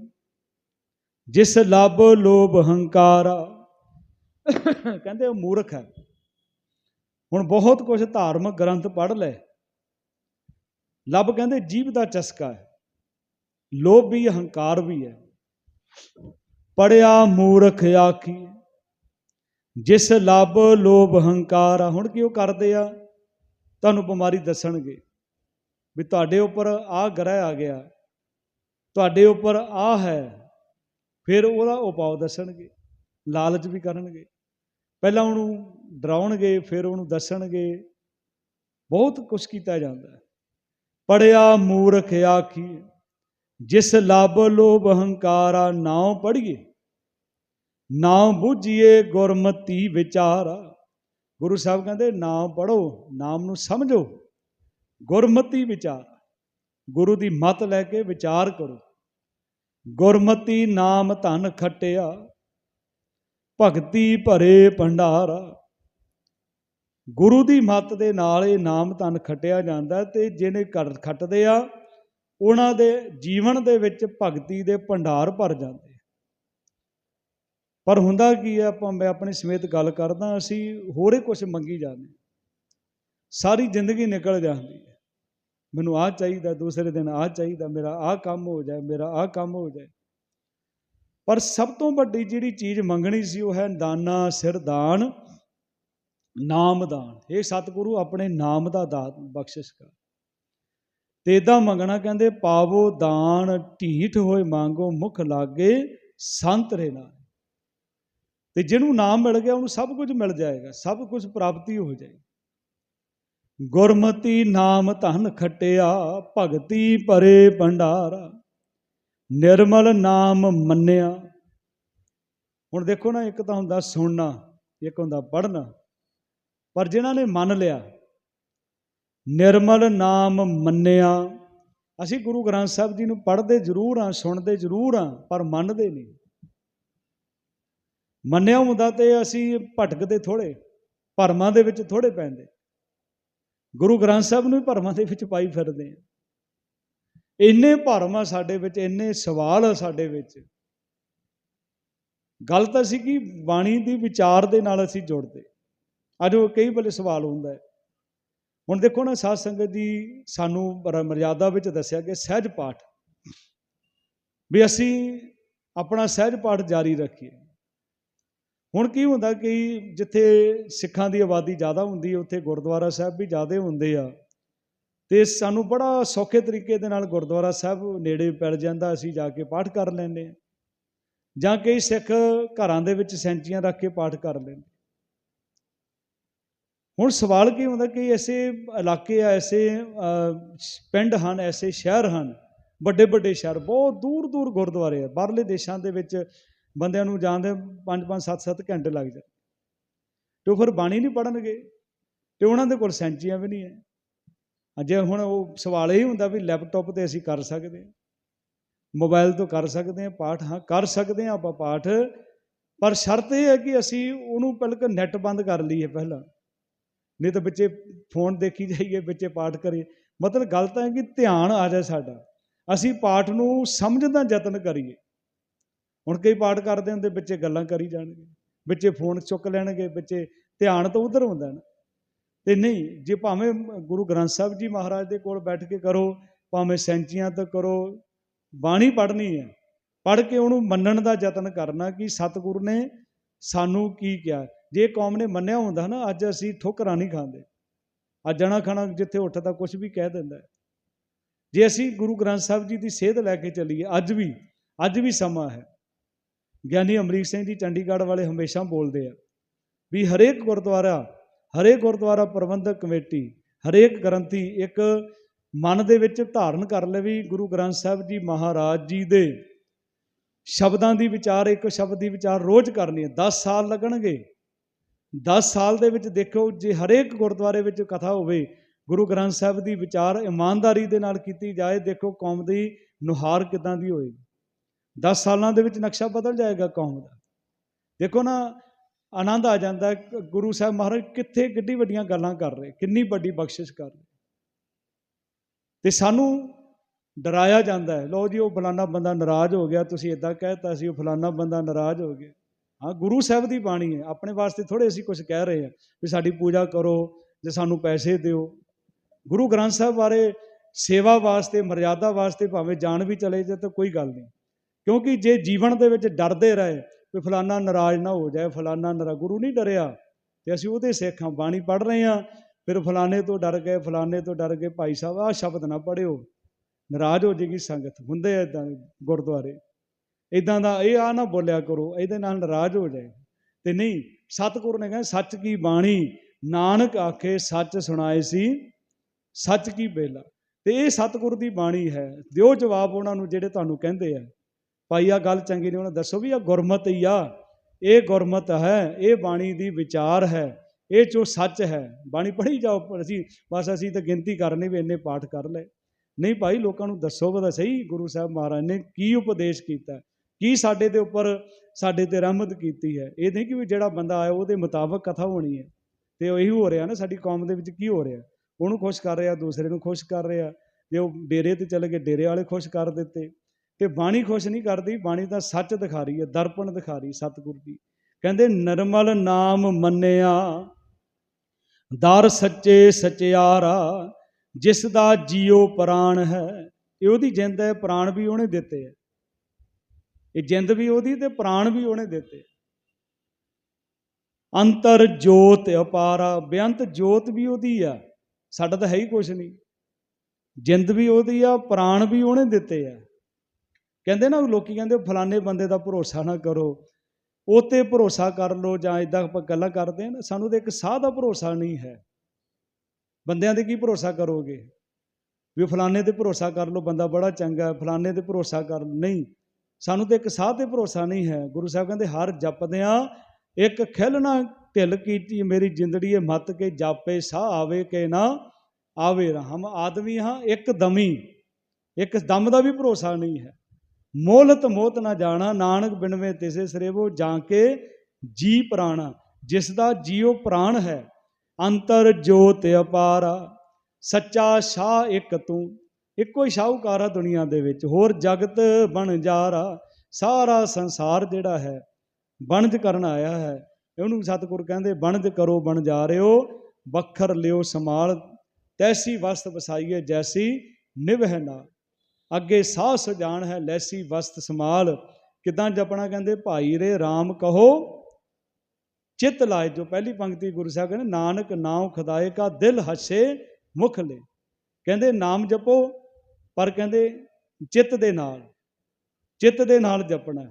S1: ਜਿਸ ਲੱਭ ਲੋਭ ਹੰਕਾਰਾ। ਕਹਿੰਦੇ ਉਹ ਮੂਰਖ ਹੈ। ਹੁਣ ਬਹੁਤ ਕੁਝ ਧਾਰਮਿਕ ਗ੍ਰੰਥ ਪੜ੍ਹ ਲੈ ਲੱਭ ਕਹਿੰਦੇ ਜੀਵ ਦਾ ਚਸਕਾ ਹੈ, ਲੋਭ ਵੀ ਹੰਕਾਰ ਵੀ ਹੈ। ਪੜਿਆ ਮੂਰਖ ਆਖੀ ਜਿਸ ਲੱਭ ਲੋਭ ਹੰਕਾਰ ਆ। ਹੁਣ ਕੀ ਉਹ ਕਰਦੇ ਆ? ਤੁਹਾਨੂੰ ਬਿਮਾਰੀ ਦੱਸਣਗੇ ਵੀ ਤੁਹਾਡੇ ਉੱਪਰ ਆਹ ਗ੍ਰਹਿ ਆ ਗਿਆ, ਤੁਹਾਡੇ ਉੱਪਰ ਆਹ ਹੈ, ਫਿਰ ਉਹਦਾ ਉਪਾਅ ਦੱਸਣਗੇ, ਲਾਲਚ ਵੀ ਕਰਨਗੇ। ਪਹਿਲਾਂ ਉਹਨੂੰ ਡਰਾਉਣਗੇ, ਫਿਰ ਉਹਨੂੰ ਦੱਸਣਗੇ। ਬਹੁਤ ਕੁਝ ਕੀਤਾ ਜਾਂਦਾ ਹੈ। ਪੜਿਆ ਮੂਰਖ ਆਖੀ ਜਿਸ ਲੱਭ ਲੋਭ ਹੰਕਾਰਾ ਨਾਉ ਪੜੀਏ ਨਾਮ ਬੁੱਝੀਏ ਗੁਰਮਤੀ ਵਿਚਾਰਾ। ਗੁਰੂ ਸਾਹਿਬ ਕਹਿੰਦੇ ਨਾਮ ਪੜੋ ਨਾਮ ਨੂੰ ਸਮਝੋ। ਗੁਰਮਤੀ ਵਿਚਾਰ, ਗੁਰੂ ਦੀ ਮਤ ਲੈ ਕੇ ਵਿਚਾਰ ਕਰੋ। ਗੁਰਮਤੀ ਨਾਮ ਧਨ ਖਟਿਆ ਭਗਤੀ ਭਰੇ ਭੰਡਾਰਾ। ਗੁਰੂ ਦੀ ਮੱਤ ਦੇ ਨਾਲ ਇਹ ਨਾਮ ਧਨ ਖਟਿਆ ਜਾਂਦਾ ਤੇ ਜਿਹਨੇ ਕਰ ਖੱਟਦੇ ਆ, ਉਹਨਾਂ ਦੇ ਜੀਵਨ ਦੇ ਵਿੱਚ ਭਗਤੀ ਦੇ ਭੰਡਾਰ ਭਰ ਜਾਂਦੇ ਪਰ ਹੁੰਦਾ ਕੀ ਹੈ ਆਪਾਂ ਮੈਂ ਆਪਣੀ ਸਮੇਤ ਗੱਲ ਕਰਦਾ, ਅਸੀਂ ਹੋਰੇ ਕੁਝ ਮੰਗੀ ਜਾਂਦੇ ਸਾਰੀ ਜ਼ਿੰਦਗੀ ਨਿਕਲ ਜਾਂਦੀ ਹੈ ਮੈਨੂੰ ਆਹ ਚਾਹੀਦਾ, ਦੂਸਰੇ ਦਿਨ ਆਹ ਚਾਹੀਦਾ, ਮੇਰਾ ਆਹ ਕੰਮ ਹੋ ਜਾਏ, ਮੇਰਾ ਆਹ ਕੰਮ ਹੋ ਜਾਏ। ਪਰ ਸਭ ਤੋਂ ਵੱਡੀ ਜਿਹੜੀ ਚੀਜ਼ ਮੰਗਣੀ ਸੀ ਉਹ ਹੈ ਦਾਨਾ ਸਿਰਦਾਨ ਨਾਮ ਦਾਨ। ਇਹ ਸਤਿਗੁਰੂ, ਆਪਣੇ ਨਾਮ ਦਾ ਦਾਤ, ਬਖਸ਼ਿਸ਼ ਕਰ। ਤੇ ਇਦਾਂ ਮੰਗਣਾ ਕਹਿੰਦੇ, ਪਾਵੋ ਦਾਨ, ਢੀਠ ਹੋਏ ਮੰਗੋ, ਮੁਖ ਲਾਗੇ ਸੰਤ ਰੇ ਨਾਲ ਤੇ ਜਿਹਨੂੰ ਨਾਮ ਮਿਲ ਗਿਆ, ਉਹਨੂੰ ਸਭ ਕੁਝ ਮਿਲ ਜਾਏਗਾ, ਸਭ ਕੁਝ ਪ੍ਰਾਪਤੀ ਹੋ ਜਾਏਗੀ। ਗੁਰਮਤੀ ਨਾਮ ਧਨ ਖਟਿਆ, ਭਗਤੀ ਪਰੇ ਭੰਡਾਰਾ। ਨਿਰਮਲ ਨਾਮ ਮੰਨਿਆ। ਹੁਣ ਦੇਖੋ ਨਾ, ਇੱਕ ਤਾਂ ਹੁੰਦਾ ਸੁਣਨਾ, ਇੱਕ ਹੁੰਦਾ ਪੜ੍ਹਨਾ। ਪਰ ਜਿਨ੍ਹਾਂ ਨੇ ਮੰਨ ਲਿਆ, ਨਿਰਮਲ ਨਾਮ ਮੰਨਿਆ, ਅਸੀਂ ਗੁਰੂ ਗ੍ਰੰਥ ਸਾਹਿਬ ਜੀ ਨੂੰ ਪੜ੍ਹਦੇ ਜ਼ਰੂਰ ਹਾਂ, ਸੁਣਦੇ ਜ਼ਰੂਰ ਹਾਂ, ਪਰ ਮੰਨਦੇ ਨਹੀਂ। ਮੰਨਿਆ ਹੁੰਦਾ ਤੇ ਅਸੀਂ ਭਟਕਦੇ ਥੋੜੇ ਭਰਮਾਂ ਦੇ ਵਿੱਚ ਥੋੜੇ ਪੈਂਦੇ। ਗੁਰੂ ਗ੍ਰੰਥ ਸਾਹਿਬ ਨੂੰ ਵੀ ਭਰਮਾਂ ਦੇ ਵਿੱਚ ਪਾਈ ਫਿਰਦੇ ਆ ਇੰਨੇ ਭਰਮ ਆ ਸਾਡੇ ਵਿੱਚ, ਇੰਨੇ ਸਵਾਲ ਆ ਸਾਡੇ ਵਿੱਚ। ਗੱਲ ਤਾਂ ਸੀ ਕਿ ਬਾਣੀ ਦੀ ਵਿਚਾਰ ਦੇ ਨਾਲ ਅਸੀਂ ਜੁੜਦੇ। ਅੱਜ ਉਹ ਕਈ ਵੇਲੇ ਸਵਾਲ ਹੁੰਦਾ ਹੈ। ਹੁਣ ਦੇਖੋ ਨਾ, ਸਾਧ ਸੰਗਤ ਜੀ ਸਾਨੂੰ ਮਰਿਆਦਾ ਵਿੱਚ ਦੱਸਿਆ ਕਿ ਸਹਿਜ ਪਾਠ। ਵੀ ਅਸੀਂ ਆਪਣਾ ਸਹਿਜ ਪਾਠ ਜਾਰੀ ਰੱਖੀਏ। ਹੁਣ ਕੀ ਹੁੰਦਾ ਕਿ ਜਿੱਥੇ ਸਿੱਖਾਂ ਦੀ ਆਬਾਦੀ ਜ਼ਿਆਦਾ ਹੁੰਦੀ ਹੈ, ਉੱਥੇ ਗੁਰਦੁਆਰਾ ਸਾਹਿਬ ਵੀ ਜ਼ਿਆਦਾ ਹੁੰਦੇ ਆ। ਤੇ ਸਾਨੂੰ ਬੜਾ ਸੌਖੇ ਤਰੀਕੇ ਦੇ ਨਾਲ ਗੁਰਦੁਆਰਾ ਸਾਹਿਬ ਨੇੜੇ ਪੜ ਜਾਂਦਾ, ਅਸੀਂ ਜਾ ਕੇ ਪਾਠ ਕਰ ਲੈਂਦੇ ਹਾਂ। ਜਾਂ ਕਈ ਸਿੱਖ ਘਰਾਂ ਦੇ ਵਿੱਚ ਸੈਂਚੀਆਂ ਰੱਖ ਕੇ ਪਾਠ ਕਰ ਲੈਂਦੇ ਹੁਣ ਸਵਾਲ ਕੀ ਹੁੰਦਾ ਕਿ ਐਸੇ ਇਲਾਕੇ ਆ, ਐਸੇ ਪਿੰਡ ਹਨ, ਐਸੇ ਸ਼ਹਿਰ ਹਨ ਵੱਡੇ ਵੱਡੇ ਸ਼ਹਿਰ, ਬਹੁਤ ਦੂਰ ਦੂਰ ਗੁਰਦੁਆਰੇ ਆ, ਬਾਹਰਲੇ ਦੇਸ਼ਾਂ ਦੇ ਵਿੱਚ ਬੰਦਿਆਂ ਨੂੰ ਜਾਂਦੇ 5 5 7 7 ਘੰਟੇ ਲੱਗ ਜਾਂਦੇ। ਤੇ ਉਹ ਫਿਰ ਬਾਣੀ ਨਹੀਂ ਪੜਨਗੇ ਤੇ ਉਹਨਾਂ ਦੇ ਕੋਲ ਸੈਂਚੀਆਂ ਵੀ ਨਹੀਂ ਹੈ। ਅਜੇ ਹੁਣ ਉਹ ਸਵਾਲ ਇਹ ਹੁੰਦਾ ਵੀ ਲੈਪਟਾਪ ਤੇ ਅਸੀਂ ਕਰ ਸਕਦੇ ਹਾਂ ਮੋਬਾਈਲ ਤੋਂ ਕਰ ਸਕਦੇ ਹਾਂ, ਪਾਠ, ਹਾਂ, ਕਰ ਸਕਦੇ ਹਾਂ ਆਪਾਂ ਪਾਠ, ਪਰ ਸ਼ਰਤ ਇਹ ਹੈ ਕਿ ਅਸੀਂ ਉਹਨੂੰ ਪਹਿਲਾਂ ਨੈਟ ਬੰਦ ਕਰ ਲਈਏ ਪਹਿਲਾਂ। ਨਹੀਂ ਤਾਂ ਬੱਚੇ ਫੋਨ ਦੇਖੀ ਜਾਈਏ ਬੱਚੇ ਪਾਠ ਕਰੀਏ। ਮਤਲਬ ਗੱਲ ਤਾਂ ਹੈ ਕਿ ਧਿਆਨ ਆ ਜਾਏ ਸਾਡਾ। ਅਸੀਂ ਪਾਠ ਨੂੰ ਸਮਝਣ ਦਾ ਯਤਨ ਕਰੀਏ। ਹੁਣ ਕਈ ਪਾਠ ਕਰਦੇ ਹੁੰਦੇ ਬੱਚੇ ਗੱਲਾਂ ਕਰੀ ਜਾਣਗੇ ਬੱਚੇ ਫੋਨ ਚੁੱਕ ਲੈਣਗੇ ਬੱਚੇ ਧਿਆਨ ਤਾਂ ਉਧਰ ਹੁੰਦਾ ਨਾ। ਤੇ ਨਹੀਂ, ਜੇ ਭਾਵੇਂ ਗੁਰੂ ਗ੍ਰੰਥ ਸਾਹਿਬ ਜੀ ਮਹਾਰਾਜ ਦੇ ਕੋਲ ਬੈਠ ਕੇ ਕਰੋ, ਭਾਵੇਂ ਸੈਂਚੀਆਂ ਤੋਂ ਕਰੋ, ਬਾਣੀ ਪੜ੍ਹਨੀ ਹੈ। ਪੜ੍ਹ ਕੇ ਉਹਨੂੰ ਮੰਨਣ ਦਾ ਯਤਨ ਕਰਨਾ ਕਿ ਸਤਿਗੁਰੂ ਨੇ ਸਾਨੂੰ ਕੀ ਕਿਹਾ। ਜੇ ਕੌਮ ਨੇ ਮੰਨਿਆ ਹੁੰਦਾ ਨਾ, ਅੱਜ ਅਸੀਂ ਠੋਕਰਾਂ ਨਹੀਂ ਖਾਂਦੇ। ਅੱਜ ਜਣਾ ਖਾਣਾ ਜਿੱਥੇ ਉੱਠਦਾ ਕੁਝ ਵੀ ਕਹਿ ਦਿੰਦਾ ਜੇ ਅਸੀਂ ਗੁਰੂ ਗ੍ਰੰਥ ਸਾਹਿਬ ਜੀ ਦੀ ਸੇਧ ਲੈ ਕੇ ਚੱਲੀਏ, ਅੱਜ ਵੀ ਅੱਜ ਵੀ ਸਮਾਂ ਹੈ। ਗਿਆਨੀ ਅਮਰੀਕ ਸਿੰਘ ਜੀ ਚੰਡੀਗੜ੍ਹ ਵਾਲੇ ਹਮੇਸ਼ਾ ਬੋਲਦੇ ਆ ਵੀ ਹਰੇਕ ਗੁਰਦੁਆਰਾ ਹਰੇਕ ਗੁਰਦੁਆਰਾ ਪ੍ਰਬੰਧਕ ਕਮੇਟੀ, ਹਰੇਕ ਗ੍ਰੰਥੀ ਇੱਕ ਮਨ ਦੇ ਵਿੱਚ ਧਾਰਨ ਕਰ ਲਵੇ ਗੁਰੂ ਗ੍ਰੰਥ ਸਾਹਿਬ ਜੀ ਮਹਾਰਾਜ ਜੀ ਦੇ ਸ਼ਬਦਾਂ ਦੀ ਵਿਚਾਰ, ਇੱਕ ਸ਼ਬਦ ਦੀ ਵਿਚਾਰ ਰੋਜ਼ ਕਰਨੀ ਹੈ। 10 ਸਾਲ ਲੱਗਣਗੇ। 10 ਸਾਲ ਦੇ ਵਿੱਚ ਦੇਖੋ ਜੇ ਹਰੇਕ ਗੁਰਦੁਆਰੇ ਵਿੱਚ ਕਥਾ ਹੋਵੇ, ਗੁਰੂ ਗ੍ਰੰਥ ਸਾਹਿਬ ਦੀ ਵਿਚਾਰ ਇਮਾਨਦਾਰੀ ਦੇ ਨਾਲ ਕੀਤੀ ਜਾਏ, ਦੇਖੋ ਕੌਮ ਦੀ ਨੁਹਾਰ ਕਿਦਾਂ ਦੀ ਹੋਏਗੀ। 10 ਸਾਲਾਂ ਦੇ ਵਿੱਚ ਨਕਸ਼ਾ ਬਦਲ ਜਾਏਗਾ ਕੌਮ ਦਾ। ਦੇਖੋ ਨਾ ਆਨੰਦ ਆ ਜਾਂਦਾ ਗੁਰੂ ਸਾਹਿਬ ਮਹਾਰਾਜ ਕਿੱਥੇ ਕਿੱਡੀ ਵੱਡੀਆਂ ਗੱਲਾਂ ਕਰ ਰਹੇ, ਕਿੰਨੀ ਵੱਡੀ ਬਖਸ਼ਿਸ਼ ਕਰ ਰਹੇ। ਤੇ ਸਾਨੂੰ ਡਰਾਇਆ ਜਾਂਦਾ ਹੈ। ਲੋ ਜੀ, ਉਹ ਫਲਾਨਾ ਬੰਦਾ ਨਾਰਾਜ਼ ਹੋ ਗਿਆ, ਤੁਸੀਂ ਇਦਾਂ ਕਹਿਤਾ ਸੀ, ਉਹ ਫਲਾਨਾ ਬੰਦਾ ਨਾਰਾਜ਼ ਹੋ ਗਿਆ। ਹਾਂ, ਗੁਰੂ ਸਾਹਿਬ ਦੀ ਬਾਣੀ ਹੈ। ਆਪਣੇ ਵਾਸਤੇ ਥੋੜੇ ਅਸੀਂ ਕੁਝ ਕਹਿ ਰਹੇ ਹਾਂ ਵੀ ਸਾਡੀ ਪੂਜਾ ਕਰੋ ਜੇ ਸਾਨੂੰ ਪੈਸੇ ਦਿਓ। ਗੁਰੂ ਗ੍ਰੰਥ ਸਾਹਿਬ ਬਾਰੇ ਸੇਵਾ ਵਾਸਤੇ, ਮਰਿਆਦਾ ਵਾਸਤੇ ਭਾਵੇਂ ਜਾਨ ਵੀ ਚਲੇ ਜਾਏ ਤਾਂ ਕੋਈ ਗੱਲ ਨਹੀਂ। ਕਿਉਂਕਿ ਜੇ ਜੀਵਨ ਦੇ ਵਿੱਚ ਡਰਦੇ ਰਹੇ ਵੀ ਫਲਾਨਾ ਨਾਰਾਜ਼ ਨਾ ਹੋ ਜਾਏ, ਫਲਾਨਾ ਨਰਾ, ਗੁਰੂ ਨਹੀਂ ਡਰਿਆ। ਤੇ ਅਸੀਂ ਉਹਦੇ ਸਿੱਖ ਹਾਂ ਬਾਣੀ ਪੜ੍ਹ ਰਹੇ ਹਾਂ। ਫਿਰ ਫਲਾਣੇ ਤੋਂ ਡਰ ਗਏ, ਫਲਾਣੇ ਤੋਂ ਡਰ ਗਏ, ਭਾਈ ਸਾਹਿਬ, ਆਹ ਸ਼ਬਦ ਨਾ ਪੜਿਓ ਨਾਰਾਜ਼ ਹੋ ਜੇਗੀ ਸੰਗਤ, ਹੁੰਦੇ ਆ ਇਦਾਂ ਗੁਰਦੁਆਰੇ। ਇਦਾਂ ਦਾ ਇਹ ਆ ਨਾ ਬੋਲਿਆ ਕਰੋ, ਇਹਦੇ ਨਾਲ ਨਾਰਾਜ਼ ਹੋ ਜਾਏ। ਤੇ ਨਹੀਂ, ਸਤਿਗੁਰੂ ਨੇ ਕਹਿੰਦਾ ਸੱਚ ਕੀ ਬਾਣੀ? ਨਾਨਕ ਆਖੇ, ਸੱਚ ਸੁਣਾਏ ਸੀ, ਸੱਚ ਕੀ ਬੇਲਾ। ਤੇ ਇਹ ਸਤਿਗੁਰ ਦੀ ਬਾਣੀ ਹੈ। ਦਿਓ ਜਵਾਬ ਉਹਨਾਂ ਨੂੰ ਜਿਹੜੇ ਤੁਹਾਨੂੰ ਕਹਿੰਦੇ ਆ। ਭਾਈ ਆ ਗੱਲ ਚੰਗੀ ਨਹੀਂ, ਉਹਨਾਂ ਦੱਸੋ ਵੀ ਆ ਗੁਰਮਤ ਹੀ ਆ। ਇਹ ਗੁਰਮਤ ਹੈ, ਇਹ ਬਾਣੀ ਦੀ ਵਿਚਾਰ ਹੈ, ਇਹ ਜੋ ਸੱਚ ਹੈ। ਬਾਣੀ ਪੜ੍ਹੀ ਜਾਓ ਅਸੀਂ, ਬਸ ਅਸੀਂ ਤਾਂ ਗਿਣਤੀ ਕਰਨੀ ਵੀ ਇੰਨੇ ਪਾਠ ਕਰ ਲਏ। ਨਹੀਂ ਭਾਈ, ਲੋਕਾਂ ਨੂੰ ਦੱਸੋ ਪਤਾ ਸਹੀ, ਗੁਰੂ ਸਾਹਿਬ ਮਹਾਰਾਜ ਨੇ ਕੀ ਉਪਦੇਸ਼ ਕੀਤਾ, ਕੀ ਸਾਡੇ ਦੇ ਉੱਪਰ ਸਾਡੇ ਤੇ ਰਹਿਮਤ ਕੀਤੀ ਹੈ। ਇਹ ਨਹੀਂ ਕਿ ਵੀ ਜਿਹੜਾ ਬੰਦਾ ਆਇਆ, ਉਹਦੇ ਮੁਤਾਬਕ ਕਥਾ ਹੋਣੀ ਹੈ, ਤੇ ਇਹੀ ਹੋ ਰਿਹਾ ਨਾ, ਸਾਡੀ ਕੌਮ ਦੇ ਵਿੱਚ ਕੀ ਹੋ ਰਿਹਾ। ਉਹਨੂੰ ਖੁਸ਼ ਕਰ ਰਿਹਾ, ਦੂਸਰੇ ਨੂੰ ਖੁਸ਼ ਕਰ ਰਿਹਾ ਜੇ ਉਹ ਡੇਰੇ ਤੇ ਚਲੇ ਗਏ, ਡੇਰੇ ਵਾਲੇ ਖੁਸ਼ ਕਰ ਦਿੱਤੇ। ਤੇ ਬਾਣੀ ਖੁਸ਼ ਨਹੀਂ ਕਰਦੀ, ਬਾਣੀ ਤਾਂ ਸੱਚ ਦਿਖਾ ਰਹੀ ਹੈ, ਦਰਪਣ ਦਿਖਾ ਰਹੀ ਸਤਿਗੁਰ ਦੀ। ਕਹਿੰਦੇ, ਨਰਮਲ ਨਾਮ ਮੰਨਿਆ, ਦਰ ਸੱਚੇ ਸਚਿਆਰਾ, ਜਿਸ ਦਾ ਜੀਉ ਪ੍ਰਾਣ ਹੈ। ਇਹ ਉਹਦੀ ਜਿੰਦ ਹੈ, ਪ੍ਰਾਣ ਵੀ ਉਹਨੇ ਦਿੱਤੇ ਹੈ। ਇਹ ਜਿੰਦ ਵੀ ਉਹਦੀ ਤੇ ਪ੍ਰਾਣ ਵੀ ਉਹਨੇ ਦਿੱਤੇ ਅੰਤਰ ਜੋਤ ਅਪਾਰਾ, ਬੇਅੰਤ ਜੋਤ ਵੀ ਉਹਦੀ ਆ, ਸਾਡਾ ਤਾਂ ਹੈ ਹੀ ਕੁਛ ਨਹੀਂ। ਜਿੰਦ ਵੀ ਉਹਦੀ ਆ, ਪ੍ਰਾਣ ਵੀ ਉਹਨੇ ਦਿੱਤੇ ਆ। ਕਹਿੰਦੇ ਨਾ ਲੋਕੀ ਕਹਿੰਦੇ ਫਲਾਣੇ ਬੰਦੇ ਦਾ ਭਰੋਸਾ ਨਾ ਕਰੋ ਉਹ ਤੇ ਭਰੋਸਾ ਕਰ ਲੋ ਜਾਂ ਇਦਾਂ ਆਪਾਂ ਗੱਲਾਂ ਕਰਦੇ ਹਾਂ ਨਾ, ਸਾਨੂੰ ਤੇ ਇੱਕ ਸਾਹ ਦਾ ਭਰੋਸਾ ਨਹੀਂ ਹੈ। ਬੰਦਿਆਂ ਤੇ ਕੀ ਭਰੋਸਾ ਕਰੋਗੇ? ਵੀ ਫਲਾਣੇ ਤੇ ਭਰੋਸਾ ਕਰ ਲੋ ਬੰਦਾ ਬੜਾ ਚੰਗਾ ਹੈ, ਫਲਾਣੇ ਤੇ ਭਰੋਸਾ ਕਰ ਨਹੀਂ, ਸਾਨੂੰ ਤੇ ਇੱਕ ਸਾਹ ਤੇ ਭਰੋਸਾ ਨਹੀਂ ਹੈ। ਗੁਰੂ ਸਾਹਿਬ ਕਹਿੰਦੇ, ਹਰ ਜਪਦਿਆਂ ਇੱਕ ਖਿਲ ਨਾ ਢਿੱਲ ਕੀਤੀ, ਮੇਰੀ ਜਿੰਦੜੀ ਮਤ ਕੇ ਜਾਪੇ, ਸਾਹ ਆਵੇ ਕਿ ਨਾ ਆਵੇ ਹਮ ਆਦਮੀ ਹਾਂ, ਇੱਕ ਦਮੀ, ਇੱਕ ਦਮ ਦਾ ਵੀ ਭਰੋਸਾ ਨਹੀਂ ਹੈ। ਮੋਲਤ ਮੋਤ ਨਾ ਜਾਣਾ, ਨਾਨਕ ਬਿਨਵੇ ਤਿਸੇ ਸਰੇਵੋ ਜਾਂ ਕੇ ਜੀ ਪ੍ਰਾਣਾ ਜਿਸ ਦਾ ਜੀਉ ਪ੍ਰਾਣ ਹੈ, ਅੰਤਰ ਜੋਤ ਅਪਾਰਾ। ਸੱਚਾ ਸ਼ਾਹ ਇੱਕ ਤੂੰ, ਇੱਕੋ ਹੀ ਸ਼ਾਹੂਕਾਰ ਆ ਦੁਨੀਆ ਦੇ ਵਿੱਚ, ਹੋਰ ਜਗਤ ਬਣ ਜਾਰਾ। ਸਾਰਾ ਸੰਸਾਰ ਜਿਹੜਾ ਹੈ, ਬਣਜ ਕਰਨ ਆਇਆ ਹੈ। ਉਹਨੂੰ ਸਤਿਗੁਰ ਕਹਿੰਦੇ, ਬਣਜ ਕਰੋ, ਬਣ ਜਾ ਰਿਓ ਵੱਖਰ ਲਿਓ ਸਮਾਲ ਤੈਸੀ ਵਸਤ ਵਸਾਈਏ, ਜੈਸੀ ਨਿਵਹਿ ਨਾ। ਅੱਗੇ ਸਾਹ ਸਜਾਣ ਹੈ, ਲੈਸੀ ਵਸਤ ਸਮਾਲ ਕਿਦਾਂ ਜਪਣਾ ਕਹਿੰਦੇ? ਭਾਈ ਰੇ RAM ਕਹੋ, ਚਿੱਤ ਲਾਏ ਜੋ ਪਹਿਲੀ ਪੰਕਤੀ ਗੁਰੂ ਸਾਹਿਬ ਕਹਿੰਦੇ, ਨਾਨਕ ਨਾਮ ਖਦਾਏ ਕਾ ਦਿਲ ਹੱਸੇ ਮੁਖ ਲੈ। ਕਹਿੰਦੇ ਨਾਮ ਜਪੋ, ਪਰ ਕਹਿੰਦੇ ਚਿੱਤ ਦੇ ਨਾਲ, ਚਿੱਤ ਦੇ ਨਾਲ ਜਪਣਾ।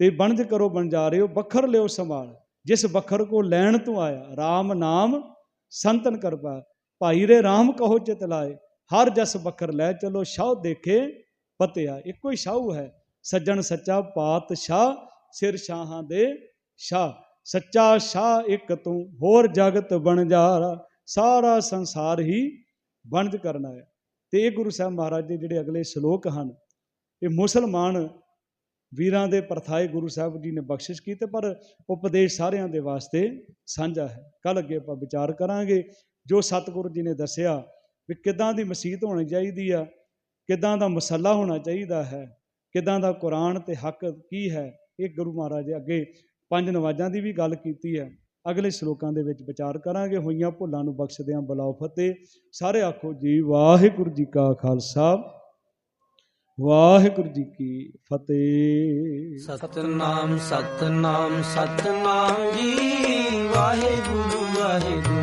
S1: ਤੇ ਬਣਜ ਕਰੋ ਬਣ ਜਾ ਰਹੇ ਹੋ ਬਖਰ ਲਿਓ ਸੰਭਾਲ। ਜਿਸ ਬਖਰ ਕੋ ਲੈਣ ਤੋਂ ਆਇਆ RAM ਨਾਮ ਸੰਤਨ ਕਰਪਾ ਭਾਈ ਰੇ RAM ਕਹੋ ਚਿਤ ਲਾਏ। ਹਰ ਜਸ ਬਖਰ ਲੈ ਚਲੋ ਸ਼ਾਹ ਦੇਖੇ ਪਤਿਆ, ਇੱਕੋ ਹੀ ਸ਼ਾਹ ਹੈ। ਸੱਜਣ ਸੱਚਾ ਪਾਤ ਸ਼ਾਹ, ਸਿਰ ਸ਼ਾਹਾਂ ਦੇ ਸ਼ਾਹ। ਸੱਚਾ ਸ਼ਾਹ ਇੱਕ ਤੂੰ, ਹੋਰ ਜਗਤ ਬਣ ਜਾ ਸਾਰਾ ਸੰਸਾਰ ਹੀ ਬਣਜ ਕਰਨਾ ਹੈ। ਤੇ ਇਹ ਗੁਰੂ ਸਾਹਿਬ ਮਹਾਰਾਜ ਦੇ ਜਿਹੜੇ ਅਗਲੇ ਸ਼ਲੋਕ ਹਨ, ਇਹ ਮੁਸਲਮਾਨ ਵੀਰਾਂ ਦੇ ਪਰਥਾਏ ਗੁਰੂ ਸਾਹਿਬ ਜੀ ਨੇ ਬਖਸ਼ਿਸ਼ ਕੀਤੇ, ਪਰ ਉਪਦੇਸ਼ ਸਾਰਿਆਂ ਦੇ ਵਾਸਤੇ ਸਾਂਝਾ ਹੈ। ਕੱਲ ਅੱਗੇ ਆਪਾਂ ਵਿਚਾਰ ਕਰਾਂਗੇ। ਜੋ ਸਤਿਗੁਰੂ ਜੀ ਨੇ ਦੱਸਿਆ ਵੀ ਕਿਦਾਂ ਦੀ ਮਸਜਿਦ ਹੋਣੀ ਚਾਹੀਦੀ ਆ, ਕਿਦਾਂ ਦਾ ਮਸੱਲਾ ਹੋਣਾ ਚਾਹੀਦਾ ਹੈ, ਕਿਦਾਂ ਦਾ ਕੁਰਾਨ ਤੇ ਹੱਕ ਕੀ ਹੈ, ਇਹ ਗੁਰੂ ਮਹਾਰਾਜ ਦੇ ਅੱਗੇ ਪੰਜ ਨਵਾਜ਼ਾਂ ਦੀ ਵੀ ਗੱਲ ਕੀਤੀ ਹੈ। ਅਗਲੇ ਸ਼ਲੋਕਾਂ ਦੇ ਵਿੱਚ ਵਿਚਾਰ ਕਰਾਂਗੇ, ਹੋਈਆਂ ਭੁੱਲਾਂ ਨੂੰ ਬਖਸ਼ਦਿਆਂ ਬਲਾਉ ਫਤਿਹ। ਸਾਰੇ ਆਖੋ ਜੀ, ਵਾਹਿਗੁਰੂ ਜੀ ਕਾ ਖਾਲਸਾ, ਵਾਹਿਗੁਰੂ ਜੀ ਕੀ ਫਤਿਹ।
S2: ਸਤਨਾਮ ਸਤਨਾਮ ਸਤਨਾਮ ਜੀ, ਵਾਹਿਗੁਰੂ ਵਾਹਿਗੁਰੂ।